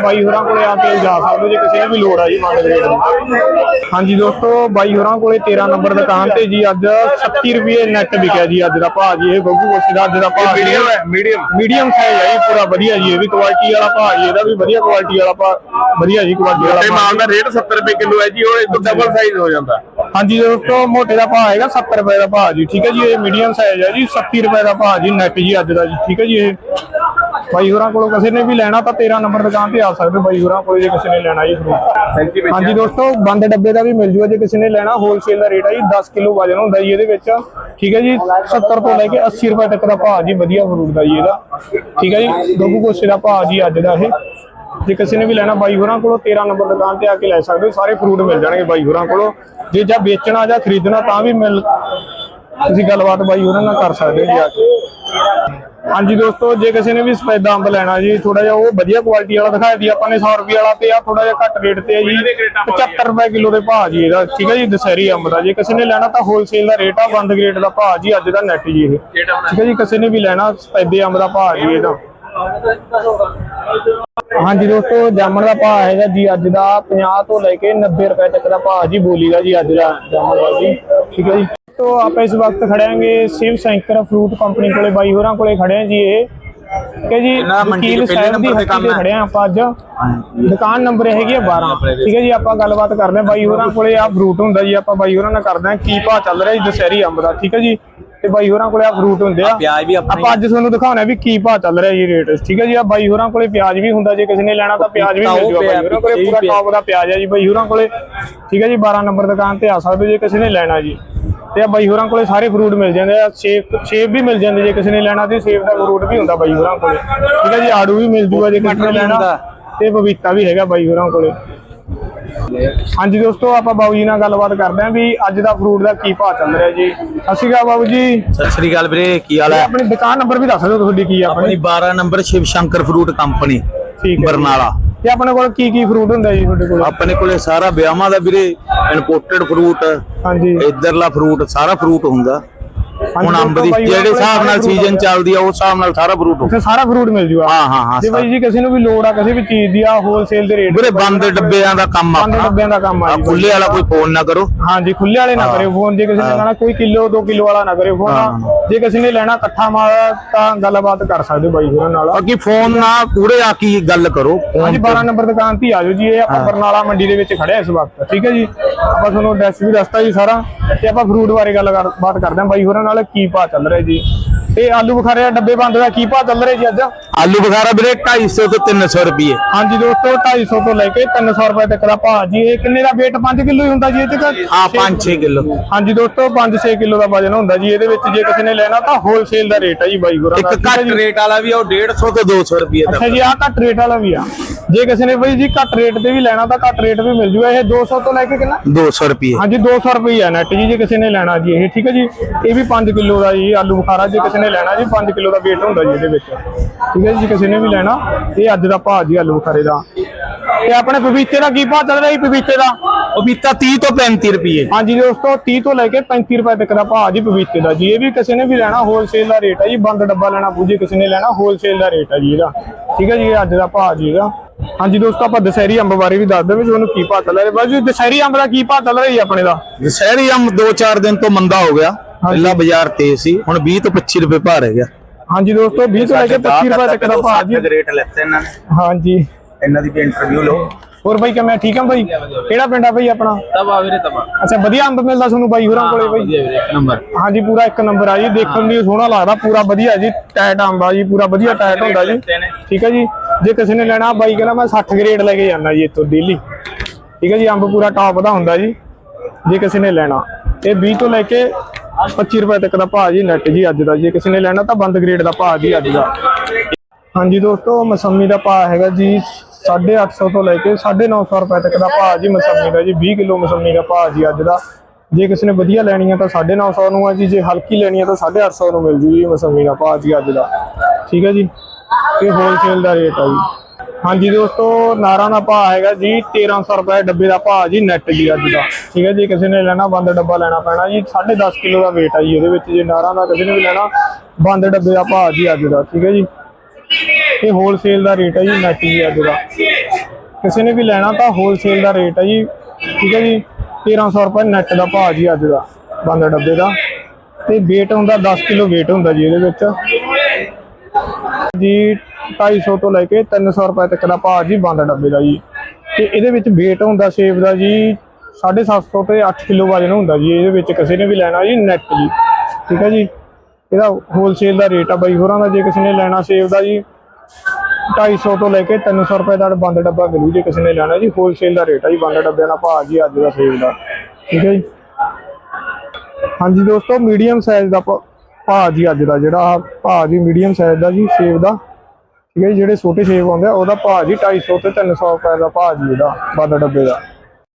ਬਾਈ ਹੋਰਾਂ ਕੋਲੇ ਆ ਕੇ ਜਾ ਸਕਦੇ ਜੇ ਕਿਸੇ ਨੂੰ ਵੀ ਲੋੜ ਆ ਜੀ, ਬੰਦ ਗ੍ਰੇਡ ਦੀ। ਹਾਂਜੀ ਦੋਸਤੋ, ਬਾਈ ਹੋਰਾਂ ਕੋਲੇ 13 ਨੰਬਰ ਦੁਕਾਨ ਤੇ ਜੀ ਅੱਜ 36 ਰੁਪਏ ਨੈਟ ਵਿਕਿਆ ਜੀ ਅੱਜ ਦਾ ਭਾਅ ਜੀ ਇਹ ਬੱਬੂ ਕੋਸੇ ਦਾ ਅੱਜ ਦਾ ਭਾਅ ਮੀਡੀਅਮ ਹੈ ਮੀਡੀਅਮ ਮੀਡੀਅਮ ਸਾਈਜ਼ ਹੈ ਜੀ ਪੂਰਾ ਵਧੀਆ ਜੀ ਇਹ ਵੀ ਕੁਆਲਿਟੀ ਵਾਲਾ ਭਾਅ ਜੀ ਇਹਦਾ ਵੀ ਵਧੀਆ ਕੁਆਲਿਟੀ ਵਾਲਾ ਭਾਅ ਵਧੀਆ ਜੀ ਕੁਆਲਿਟੀ ਵਾਲਾ ਤੇ ਮਾਲ ਦਾ ਰੇਟ 70 ਰੁਪਏ ਕਿਲੋ ਹੈ ਜੀ ਉਹ ਡਬਲ ਸਾਈਜ਼ ਹੋ ਜਾਂਦਾ। ਹਾਂਜੀ ਦੋਸਤੋ ਮੋਟੇ ਦਾ ਭਾਅ ਹੈਗਾ 70 ਰੁਪਏ ਦਾ ਭਾਅ ਜੀ ਠੀਕ ਹੈ ਜੀ ਇਹ ਮੀਡੀਅਮ ਸਾਈਜ਼ ਹੈ ਜੀ 70 ਰੁਪਏ ਦਾ ਭਾਅ ਜੀ ਨੈਟ ਜੀ ਅੱਜ ਦਾ ਜੀ ਠੀਕ ਹੈ ਜੀ ਇਹ। ਬਾਈ ਹੋਰਾਂ ਕੋਲੋਂ ਕਿਸੇ ਨੇ ਵੀ ਲੈਣਾ ਤਾਂ 13 ਨੰਬਰ ਦੁਕਾਨ ਤੇ ਆ ਸਕਦੇ ਬਾਈ ਹੋਰਾਂ ਕੋਲ ਜੇ ਕਿਸੇ ਨੇ ਲੈਣਾ ਜੀ ਫਰੂਟ ਥੈਂਕ ਯੂ ਹਾਂਜੀ ਦੋਸਤੋ ਬੰਦ ਡੱਬੇ ਦਾ ਵੀ ਮਿਲ ਜੂਗਾ। ਜੇ ਕਿਸੇ ਨੇ ਲੈਣਾ ਹੋਲਸੇਲ ਦਾ ਰੇਟ ਹੈ ਜੀ 10 ਕਿਲੋ ਵਜਨ ਹੁੰਦਾ ਜੀ ਇਹਦੇ ਵਿੱਚ। ਠੀਕ ਹੈ ਜੀ 70 ਤੋਂ ਲੈ ਕੇ 80 ਰੁਪਏ ਤੱਕ ਦਾ ਭਾਅ ਜੀ ਵਧੀਆ ਫਰੂਟ ਦਾ ਜੀ ਇਹਦਾ। ਠੀਕ ਹੈ ਜੀ ਗੱਗੂ ਕੋਸੇ ਦਾ ਭਾਅ ਜੀ ਅੱਜ ਦਾ ਇਹ। ਜੇ ਕਿਸੇ ਨੇ ਵੀ ਲੈਣਾ ਬਾਈ ਹੋਰਾਂ ਕੋਲੋਂ 13 ਨੰਬਰ ਦੁਕਾਨ ਤੇ ਆ ਕੇ ਲੈ ਸਕਦੇ ਹੋ। ਸਾਰੇ ਫਰੂਟ ਮਿਲ ਜਾਣਗੇ ਬਾਈ ਹੋਰਾਂ ਕੋਲੋਂ। ਜੇ ਜਾਂ ਵੇਚਣਾ ਜਾਂ ਖਰੀਦਣਾ ਤਾਂ ਵੀ ਮਿਲ ਤੁਸੀਂ ਗੱਲਬਾਤ ਬਾਈ ਹੋਰਾਂ ਨਾਲ ਕਰ ਸਕਦੇ ਹੋ ਜੀ ਆ ਕੇ। ਹਾਂਜੀ ਦੋਸਤੋ ਜੇ ਕਿਸੇ ਨੇ ਵੀ ਸਫੈਦਾ ਅੰਬ ਲੈਣਾ ਜੀ ਥੋੜਾ ਜਿਹਾ ਉਹ ਵਧੀਆ ਕੁਆਲਿਟੀ ਵਾਲਾ ਦਿਖਾਇਆ ਦੀ ਆਪਾਂ ਨੇ 100 ਰੁਪਏ ਵਾਲਾ ਤੇ ਆ ਥੋੜਾ ਜਿਹਾ ਘੱਟ ਰੇਟ ਤੇ ਹੈ ਜੀ 75 ਰੁਪਏ ਕਿਲੋ ਦੇ ਭਾਅ ਜੀ ਇਹਦਾ ਠੀਕ ਹੈ ਜੀ ਦਸਹਿਰੀ ਅੰਬ ਦਾ। ਜੇ ਕਿਸੇ ਨੇ ਲੈਣਾ ਤਾਂ ਹੋਲਸੇਲ ਦਾ ਰੇਟ ਆ ਬੰਦ ਗ੍ਰੇਡ ਦਾ ਭਾਅ ਜੀ ਅੱਜ ਦਾ ਨੈਟ ਜੀ ਇਹ। ਠੀਕ ਹੈ ਜੀ ਕਿਸੇ ਨੇ ਵੀ ਲੈਣਾ ਸਫੈਦੇ ਅੰਬ ਦਾ ਭਾਅ ਜੀ ਇਹਦਾ। ਹਾਂਜੀ ਦੋਸਤੋ ਜਾਮਣ ਦਾ ਭਾਅ ਹੈਗਾ ਜੀ ਅੱਜ ਦਾ 50 ਤੋਂ ਲੈ ਕੇ 90 ਰੁਪਏ ਤੱਕ ਦਾ ਭਾਅ ਜੀ ਬੋਲੀ ਦਾ ਜੀ ਅੱਜ ਦਾ ਜਾਮਣ ਦਾ ਜੀ। ਠੀਕ ਹੈ ਜੀ ਤੋਂ ਆਪਾਂ ਇਸ ਵਕਤ ਖੜੇ ਆਂਗੇ ਸ਼ਿਵ ਸ਼ੰਕਰ ਫਰੂਟ ਕੰਪਨੀ ਕੋਲੇ ਬਾਈ ਹੋਰਾਂ ਕੋਲੇ ਖੜੇ ਆਂ ਜੀ ਇਹ। ਕਿ ਜੀ ਵਕੀਲ ਸਾਹਿਬ ਦੀ ਨੰਬਰ ਤੇ। ਖੜੇ ਆਂ ਆਪਾਂ ਅੱਜ। ਦੁਕਾਨ ਨੰਬਰ ਹੈਗੀ ਹੈ 12 ਠੀਕ ਹੈ ਜੀ ਆਪਾਂ ਗੱਲਬਾਤ ਕਰਦੇ ਆਂ ਬਾਈ ਹੋਰਾਂ ਕੋਲੇ ਆ ਫਰੂਟ ਹੁੰਦਾ ਜੀ ਆਪਾਂ ਬਾਈ ਹੋਰਾਂ ਨਾਲ ਕਰਦੇ ਆਂ ਕੀ ਭਾਅ ਚੱਲ ਰਿਹਾ ਜੀ ਦਸ਼ਹਿਰੀ ਅੰਬ ਦਾ ਠੀਕ ਹੈ ਜੀ? ਤੇ ਬਾਈ ਹੋਰਾਂ ਕੋਲੇ ਆ ਫਰੂਟ ਹੁੰਦੇ ਆ। ਪਿਆਜ਼ ਵੀ ਆਪਾਂ ਅੱਜ ਤੁਹਾਨੂੰ ਦਿਖਾਉਣਾ ਵੀ ਕੀ ਭਾਅ ਚੱਲ ਰਿਹਾ ਜੀ ਰੇਟ। ਠੀਕ ਹੈ ਜੀ ਆ ਬਾਈ ਹੋਰਾਂ ਕੋਲੇ ਪਿਆਜ਼ ਵੀ ਹੁੰਦਾ ਜੇ ਕਿਸੇ ਨੇ ਲੈਣਾ ਤਾਂ ਪਿਆਜ਼ ਵੀ ਮਿਲ ਜੂਗਾ ਬਾਈ ਹੋਰਾਂ ਕੋਲੇ। ਪੂਰਾ ਟੌਪ ਦਾ ਪਿਆਜ਼ ਹੈ ਜੀ ਬਾਈ ਹੋਰਾਂ ਕੋਲੇ। ਠੀਕ ਹੈ ਜੀ 12 ਨੰਬਰ ਦੁਕਾਨ ਤੇ ਆ ਸਕਦੇ ਜੇ ਕਿਸੇ ਨੇ ਲੈਣਾ ਜੀ। ਤੇ ਆ ਬਾਈ ਹੋਰਾਂ ਕੋਲੇ ਸਾਰੇ ਫਰੂਟ ਮਿਲ ਜਾਂਦੇ ਆ ਸੇਬ ਸੇਬ ਵੀ ਮਿਲ ਜਾਂਦੇ ਜੇ ਕਿਸੇ ਨੇ ਲੈਣਾ ਤੇ ਸੇਬ ਦਾ ਫਰੂਟ ਵੀ ਹੁੰਦਾ ਬਾਈ ਹੋਰਾਂ ਕੋਲੇ। ਠੀਕ ਹੈ ਜੀ ਆੜੂ ਵੀ ਮਿਲ ਜੂਗਾ ਜੇ ਕਿਸੇ ਨੇ ਲੈਣਾ ਤੇ ਪਪੀਤਾ ਵੀ ਹੈਗਾ ਬਾਈ ਹੋਰਾਂ ਕੋਲੇ। ਹਾਂਜੀ ਦੋਸਤੋ ਆਪਾਂ ਬਾਬੂ ਜੀ ਨਾਲ ਗੱਲਬਾਤ ਕਰਦੇ ਆਂ ਵੀ ਅੱਜ ਦਾ ਫਰੂਟ ਦਾ ਕੀ ਭਾਅ ਚੱਲ ਰਿਹਾ ਜੀ। ਸਤਿ ਸ਼੍ਰੀ ਅਕਾਲ ਬਾਬੂ ਜੀ। ਸਤਿ ਸ੍ਰੀ ਅਕਾਲ ਵੀਰੇ ਕੀ ਹਾਲ ਹੈ? ਆਪਣੀ ਦੁਕਾਨ ਨੰਬਰ ਵੀ ਦੱਸ ਦਿਓ ਤੁਹਾਡੀ ਕੀ ਆ ਆਪਣੀ। ਆਪਣੀ 12 number Shiv Shankar fruit company ਠੀਕ ਹੈ ਬਰਨਾਲਾ। ਤੇ ਆਪਣੇ ਕੋਲ ਕੀ ਕੀ ਫਰੂਟ ਹੁੰਦਾ ਜੀ ਤੁਹਾਡੇ ਕੋਲ? ਆਪਣੇ ਕੋਲੇ ਸਾਰਾ ਵਿਆਹਾਂ ਦਾ ਵੀਰੇ ਇੰਪੋਰਟਡ ਫਰੂਟ ਹਾਂਜੀ। ਇਧਰਲਾ ਫਰੂਟ ਸਾਰਾ ਫਰੂਟ ਹੁੰਦਾ। ਹੁਣ ਅੰਬ ਦੀ ਜਿਹੜੇ ਹਿਸਾਬ ਨਾਲ ਸੀਜ਼ਨ ਆ। ਚੱਲਦੀ ਆ ਉਸ ਹਿਸਾਬ ਨਾਲ ਸਾਰਾ ਫਰੂਟ ਹੁੰਦਾ ਉੱਥੇ ਸਾਰਾ ਫਰੂਟ ਮਿਲ ਜੂਗਾ। ਹਾਂ ਹਾਂ ਹਾਂ ਜੇ ਬਾਈ ਜੀ ਕਿਸੇ ਨੂੰ ਵੀ ਲੋੜ ਆ ਕਿਸੇ ਵੀ ਚੀਜ਼ ਦੀ ਆ ਹੋਲਸੇਲ ਦੇ ਰੇਟ ਵੀਰੇ ਬੰਦ ਡੱਬਿਆਂ ਦਾ ਕੰਮ ਬੰਦ ਆਪਣਾ। ਡੱਬਿਆਂ ਦਾ ਕੰਮ ਆ ਆ ਜੀ ਖੁੱਲੇ ਵਾਲਾ ਕੋਈ ਫੋਨ ਨਾ ਕਰੋ। ਹਾਂਜੀ ਖੁੱਲੇ ਵਾਲੇ ਨਾ ਕਰਿਓ ਫੋਨ ਜੇ ਕਿਸੇ ਨੇ ਲੈਣਾ ਕੋਈ ਕਿਲੋ 2 ਕਿਲੋ ਵਾਲਾ ਨਾ ਕਰਿਓ ਫੋਨ ਜੇ ਕਿਸੇ ਨੇ ਲੈਣਾ ਇਕੱਠਾ ਮਾਲ ਤਾਂ ਗੱਲਬਾਤ ਕਰ ਸਕਦੇ ਹੋ ਬਾਈ ਹੋਰਾਂ ਨਾਲ। ਬਾਕੀ ਫੋਨ ਨਾ ਪੂਰੇ ਆ ਕੀ ਗੱਲ ਕਰੋ। ਹਾਂਜੀ 12 ਨੰਬਰ ਦੁਕਾਨ ਤੇ ਹੀ ਆ ਜਾਓ ਜੀ। ਇਹ ਆਪਾਂ ਬਰਨਾਲਾ ਮੰਡੀ ਦੇ ਵਿੱਚ ਖੜੇ ਆ ਇਸ ਵਕਤ। ਠੀਕ ਹੈ ਜੀ? ਆਪਾਂ ਤੁਹਾਨੂੰ ਐਡਰੈਸ ਵੀ ਦੱਸਤਾ ਜੀ ਸਾਰਾ। ਤੇ ਆਪਾਂ ਫਰੂਟ ਬਾਰੇ ਗੱਲ ਕਰ- ਬਾਤ ਕਰਦੇ ਹਾਂ ਬਾਈ ਹੋਰਾਂ ਨਾਲ ਕੀ ਭਾਅ ਚੱਲ ਰਿਹਾ ਜੀ? ਤੇ ਆਲੂ ਬੁਖਾਰੇ ਦਾ ਡੱਬੇ ਬੰਦ ਦਾ ਕੀ ਭਾਅ ਚੱਲ ਰਿਹਾ ਜੀ ਅੱਜ? ਆਲੂ ਬੁਖਾਰਾ ਵੀਰੇ 250 ਤੋਂ 300 ਰੁਪਏ। ਹਾਂਜੀ ਦੋਸਤੋ 250 ਤੋਂ ਲੈ ਕੇ 300 ਰੁਪਏ ਤੱਕ ਦਾ ਭਾਅ ਜੀ। ਇਹ ਕਿੰਨੇ ਦਾ weight? 5 ਕਿਲੋ ਹੀ ਹੁੰਦਾ ਜੀ ਇਹ ਚ ਹਾਂ 5-6 ਕਿਲੋ। ਹਾਂਜੀ ਦੋਸਤੋ 5-6 ਕਿਲੋ ਦਾ ਵਜਨ ਹੁੰਦਾ ਜੀ। ਇਹਦੇ ਵਿੱਚ ਜੇ ਕਿਸੇ ਨੇ ਲੈਣਾ ਤਾਂ ਹੋਲਸੇਲ ਦਾ ਰੇਟ ਹੈ ਜੀ ਬਾਈ ਗੁਰਾਂ ਇੱਕ ਦਾ ਹੈ ਘੱਟ? ਰੇਟ ਵਾਲਾ ਵੀ ਆ, ਉਹ 150 ਤੋਂ 200 ਰੁਪਏ ਤੱਕ। ਅੱਛਾ ਜੀ ਆ ਘੱਟ ਰੇਟ ਵਾਲਾ ਵੀ ਆ। ਜੇ ਕਿਸੇ ਨੇ ਬਈ ਜੀ ਘੱਟ ਰੇਟ ਤੇ ਵੀ ਲੈਣਾ ਤਾਂ ਘੱਟ ਰੇਟ ਵੀ ਮਿਲ ਜੂਗਾ। ਇਹ 200 ਤੋਂ ਲੈ ਕੇ ਕਿੰਨਾ? 200 ਰੁਪਏ। ਹਾਂਜੀ 200 ਰੁਪਏ ਆ ਨੈਟ ਜੀ ਜੇ ਕਿਸੇ ਨੇ ਲੈਣਾ ਜੀ ਇਹ। ਠੀਕ ਹੈ ਜੀ? ਇਹ ਵੀ 5 ਕਿਲੋ ਦਾ ਜੀ ਆਲੂ ਬੁਖਾਰਾ ਜੇ ਕਿਸੇ ਨੇ ਲੈਣਾ ਜੀ 5 ਕਿਲੋ ਦਾ weight ਹੁੰਦਾ ਜੀ ਇਹਦੇ ਵਿੱਚ। ਠੀਕ ਹੈ ਜੀ ਕਿਸੇ ਨੇ ਵੀ ਲੈਣਾ ਇਹ ਅੱਜ ਦਾ ਭਾਅ ਜੀ ਆਲੂ ਬੁਖਾਰੇ ਦਾ। ਤੇ ਆਪਣੇ ਪਪੀਤੇ ਦਾ ਕੀ ਭਾਅ ਚੱਲ ਰਿਹਾ ਜੀ ਪਪੀਤੇ ਦਾ? ਪਪੀਤਾ 30 ਤੋਂ 35 ਰੁਪਏ ਹਾਂਜੀ ਦੋਸਤੋ 30 ਤੋਂ ਲੈ ਕੇ 35 ਰੁਪਏ ਤੱਕ ਦਾ ਭਾਅ ਜੀ ਪਪੀਤੇ ਦਾ। ਜੀ ਇਹ ਵੀ ਕਿਸੇ ਨੇ ਵੀ ਲੈਣਾ ਹੋਲਸੇਲ ਦਾ ਰੇਟ ਹੈ ਜੀ ਬੰਦ ਡੱਬਾ ਲੈਣਾ ਪੂਜੇ ਕਿਸੇ ਨੇ ਲੈਣਾ ਹੋਲਸੇਲ ਦਾ ਰੇਟ ਹੈ ਜੀ ਇਹਦਾ। ਠੀਕ ਹੈ ਜੀ ਇਹ ਅੱਜ ਦਾ ਭਾਅ ਜੀ ਇਹਦਾ। ਹਾਂਜੀ ਦੋਸਤੋ ਆਪਾਂ ਦਸ਼ਹਿਰੀ ਅੰਬ ਬਾਰੇ ਵੀ ਦੱਸ ਦਿਓ ਵੀ ਤੁਹਾਨੂੰ ਕੀ ਭਾਅ ਚੱਲ ਰਿਹਾ। ਬਸ ਜੀ ਦਸ਼ਹਿਰੀ ਅੰਬ ਦਾ ਕੀ ਭਾਅ ਚੱਲ ਰਿਹਾ ਜੀ ਆਪਣੇ ਦਾ? ਦੁਸਹਿਰੀ ਅੰਬ 2-4 ਦਿਨ ਤੋਂ ਮੰਦਾ ਹੋ ਗਿਆ। ਪਹਿਲਾਂ ਬਾਜ਼ਾਰ ਤੇਜ਼ ਸੀ ਹੁਣ 20 ਤੋਂ 25 ਰੁਪਏ ਭਾਅ ਰਹਿ ਗਿਆ। ਹਾਂਜੀ ਦੋਸਤੋ 20 ਤੋਂ ਲੈ ਕੇ 25 ਰੁਪਏ ਤੱਕ ਦਾ ਭਾਅ ਜੀ। ਰੇਟ ਲੈਤੇ ਇਹਨਾਂ ਨੇ। ਹਾਂਜੀ। ਇਹਨਾਂ ਦੀ ਵੀ ਇੰਟਰਵਿਊ ਲਓ। ਹੋਰ ਬਾਈ ਕਿਵੇਂ ਠੀਕ ਆ ਬਾਈ? ਕਿਹੜਾ ਪਿੰਡ ਆ ਬਾਈ ਆਪਣਾ? ਤਬਾ ਵੀਰੇ ਤਬਾ ਅੱਛਾ ਵਧੀਆ ਅੰਬ ਮਿਲਦਾ ਤੁਹਾਨੂੰ ਬਾਈ ਹੋਰਾਂ ਕੋਲੇ ਵੀਰੇ ਇੱਕ ਨੰਬਰ। ਹਾਂਜੀ ਪੂਰਾ ਇੱਕ ਨੰਬਰ ਆ ਜੀ। ਦੇਖਣ ਨੂੰ ਸੋਹਣਾ ਲੱਗਦਾ ਪੂਰਾ ਵਧੀਆ ਜੀ। ਟਾਈਟ ਅੰਬ ਆ ਜੀ ਪੂਰਾ ਵਧੀਆ ਟਾਈਟ ਹੁੰਦਾ ਜੀ। ਠੀਕ ਹੈ ਜੀ। ਜੇ ਕਿਸੇ ਨੇ ਲੈਣਾ ਬਾਈ ਕਹਿੰਦਾ ਮੈਂ 60 ਗ੍ਰੇਡ ਲੈ ਕੇ ਜਾਂਦਾ ਜੀ ਇੱਥੋਂ ਡੇਲੀ। ਠੀਕ ਹੈ ਜੀ ਅੰਬ ਪੂਰਾ ਟਾਪ ਦਾ ਹੁੰਦਾ ਜੀ। ਜੇ ਕਿਸੇ ਨੇ ਲੈਣਾ। ਇਹ 20 ਤੋਂ ਲੈ ਕੇ 25 ਰੁਪਏ ਤੱਕ ਦਾ ਭਾਅ ਜੀ ਨੈਟ ਜੀ ਅੱਜ ਦਾ ਜੇ। ਕਿਸੇ ਨੇ ਲੈਣਾ ਤਾਂ ਬੰਦ ਗ੍ਰੇਡ ਦਾ ਭਾਅ ਜੀ ਅੱਜ ਦਾ। ਹਾਂਜੀ ਦੋਸਤੋ, ਮਸੰਮੀ ਦਾ ਭਾਅ ਹੈਗਾ ਜੀ 850 ਤੋਂ ਲੈ ਕੇ 950 ਰੁਪਏ ਤੱਕ ਦਾ ਭਾਅ ਜੀ ਮਸੰਮੀ ਦਾ ਜੀ 20 ਕਿਲੋ ਮਸੰਮੀ ਦਾ ਭਾਅ ਜੀ ਅੱਜ ਦਾ। ਜੇ ਕਿਸੇ ਨੇ ਵਧੀਆ ਲੈਣੀ ਹੈ ਤਾਂ 950 ਨੂੰ ਆ ਜੀ, ਜੇ ਹਲਕੀ ਲੈਣੀ ਹੈ ਤਾਂ 850 ਨੂੰ ਮਿਲ ਜੂ ਜੀ ਮਸੰਮੀ ਦਾ ਭਾਅ ਜੀ ਅੱਜ ਦਾ। ਠੀਕ ਹੈ ਜੀ? ਇਹ ਹੋਲਸੇਲ ਦਾ ਰੇਟ ਆ ਜੀ। ਹਾਂਜੀ ਦੋਸਤੋ ਨਾਰਾਂ ਦਾ ਭਾਅ ਹੈਗਾ ਜੀ 1300 ਰੁਪਏ ਡੱਬੇ ਦਾ ਭਾਅ ਜੀ ਨੈਟ ਜੀ ਅੱਜ ਦਾ। ਠੀਕ ਹੈ ਜੀ, ਕਿਸੇ ਨੇ ਲੈਣਾ, ਬੰਦ ਡੱਬਾ ਲੈਣਾ ਪੈਣਾ ਜੀ 10.5 ਕਿਲੋ ਦਾ weight ਆ ਜੀ ਇਹਦੇ ਵਿੱਚ ਜੇ, ਨਾਰਾਂ ਦਾ ਕਿਸੇ ਨੇ ਵੀ ਲੈਣਾ, ਬੰਦ ਡੱਬੇ ਦਾ ਭਾਅ ਜੀ ਅੱਜ ਦਾ, ਠੀਕ ਹੈ ਜੀ। ਇਹ ਹੋਲਸੇਲ ਦਾ ਰੇਟ ਹੈ ਜੀ ਨੈਟ ਜੀ ਅੱਜ ਦਾ। ਕਿਸੇ ਨੇ ਵੀ ਲੈਣਾ ਤਾਂ ਹੋਲਸੇਲ ਦਾ ਰੇਟ ਹੈ ਜੀ, ਠੀਕ ਹੈ ਜੀ 1300 ਰੁਪਏ ਨੈਟ ਦਾ ਭਾਅ ਜੀ ਅੱਜ ਦਾ, ਬੰਦ ਡੱਬੇ ਦਾ। ਤੇ weight ਹੁੰਦਾ 10 ਕਿਲੋ weight ਹੁੰਦਾ ਜੀ ਇਹਦੇ ਵਿੱਚ। ਜੀ 250 ਤੋਂ ਲੈ ਕੇ 300 ਰੁਪਏ ਤੱਕ ਦਾ ਭਾਅ ਜੀ ਬੰਦ ਡੱਬੇ ਦਾ ਜੀ। ਤੇ ਇਹਦੇ ਵਿੱਚ weight ਹੁੰਦਾ ਸੇਬ ਦਾ ਜੀ 750 ਤੇ 8 ਕਿਲੋ ਵਜਨ ਹੁੰਦਾ ਜੀ, ਇਹਦੇ ਵਿੱਚ ਕਿਸੇ ਨੇ ਵੀ ਲੈਣਾ ਜੀ ਨੈਟ ਜੀ। ਠੀਕ ਹੈ ਜੀ? ਇਹਦਾ ਹੋਲਸੇਲ ਦਾ ਰੇਟ ਆ ਬਾਈ ਹੋਰਾਂ ਦਾ, ਜੇ ਕਿਸੇ ਨੇ ਲੈਣਾ ਸੇਬ ਦਾ ਜੀ 250 ਤੋਂ ਲੈ ਕੇ 300 ਰੁਪਏ ਦਾ ਬੰਦ ਡੱਬਾ ਮਿਲੂ ਜੇ ਕਿਸੇ ਨੇ ਲੈਣਾ ਜੀ ਹੋਲਸੇਲ ਦਾ ਰੇਟ ਆ ਜੀ, ਬੰਦ ਡੱਬਿਆਂ ਦਾ ਭਾਅ ਜੀ ਅੱਜ ਦਾ ਸੇਬ ਦਾ। ਠੀਕ ਹੈ ਜੀ? ਹਾਂਜੀ ਦੋਸਤੋ ਮੀਡੀਅਮ ਸਾਈਜ਼ ਦਾ ਭਾਅ ਜੀ ਅੱਜ ਦਾ ਜਿਹੜਾ ਭਾਅ ਜੀ ਮੀਡੀਅਮ ਸਾਈਜ਼ ਦਾ ਜੀ ਸੇਬ ਦਾ। ਠੀਕ ਹੈ ਜੀ, ਜਿਹੜੇ ਛੋਟੇ ਸੇਬ ਆਉਂਦੇ ਆ, ਉਹਦਾ ਭਾਅ ਜੀ 250 ਤੇ 300 ਰੁਪਏ ਦਾ ਭਾਅ ਜੀ ਇਹਦਾ ਬੰਦ ਡੱਬੇ ਦਾ।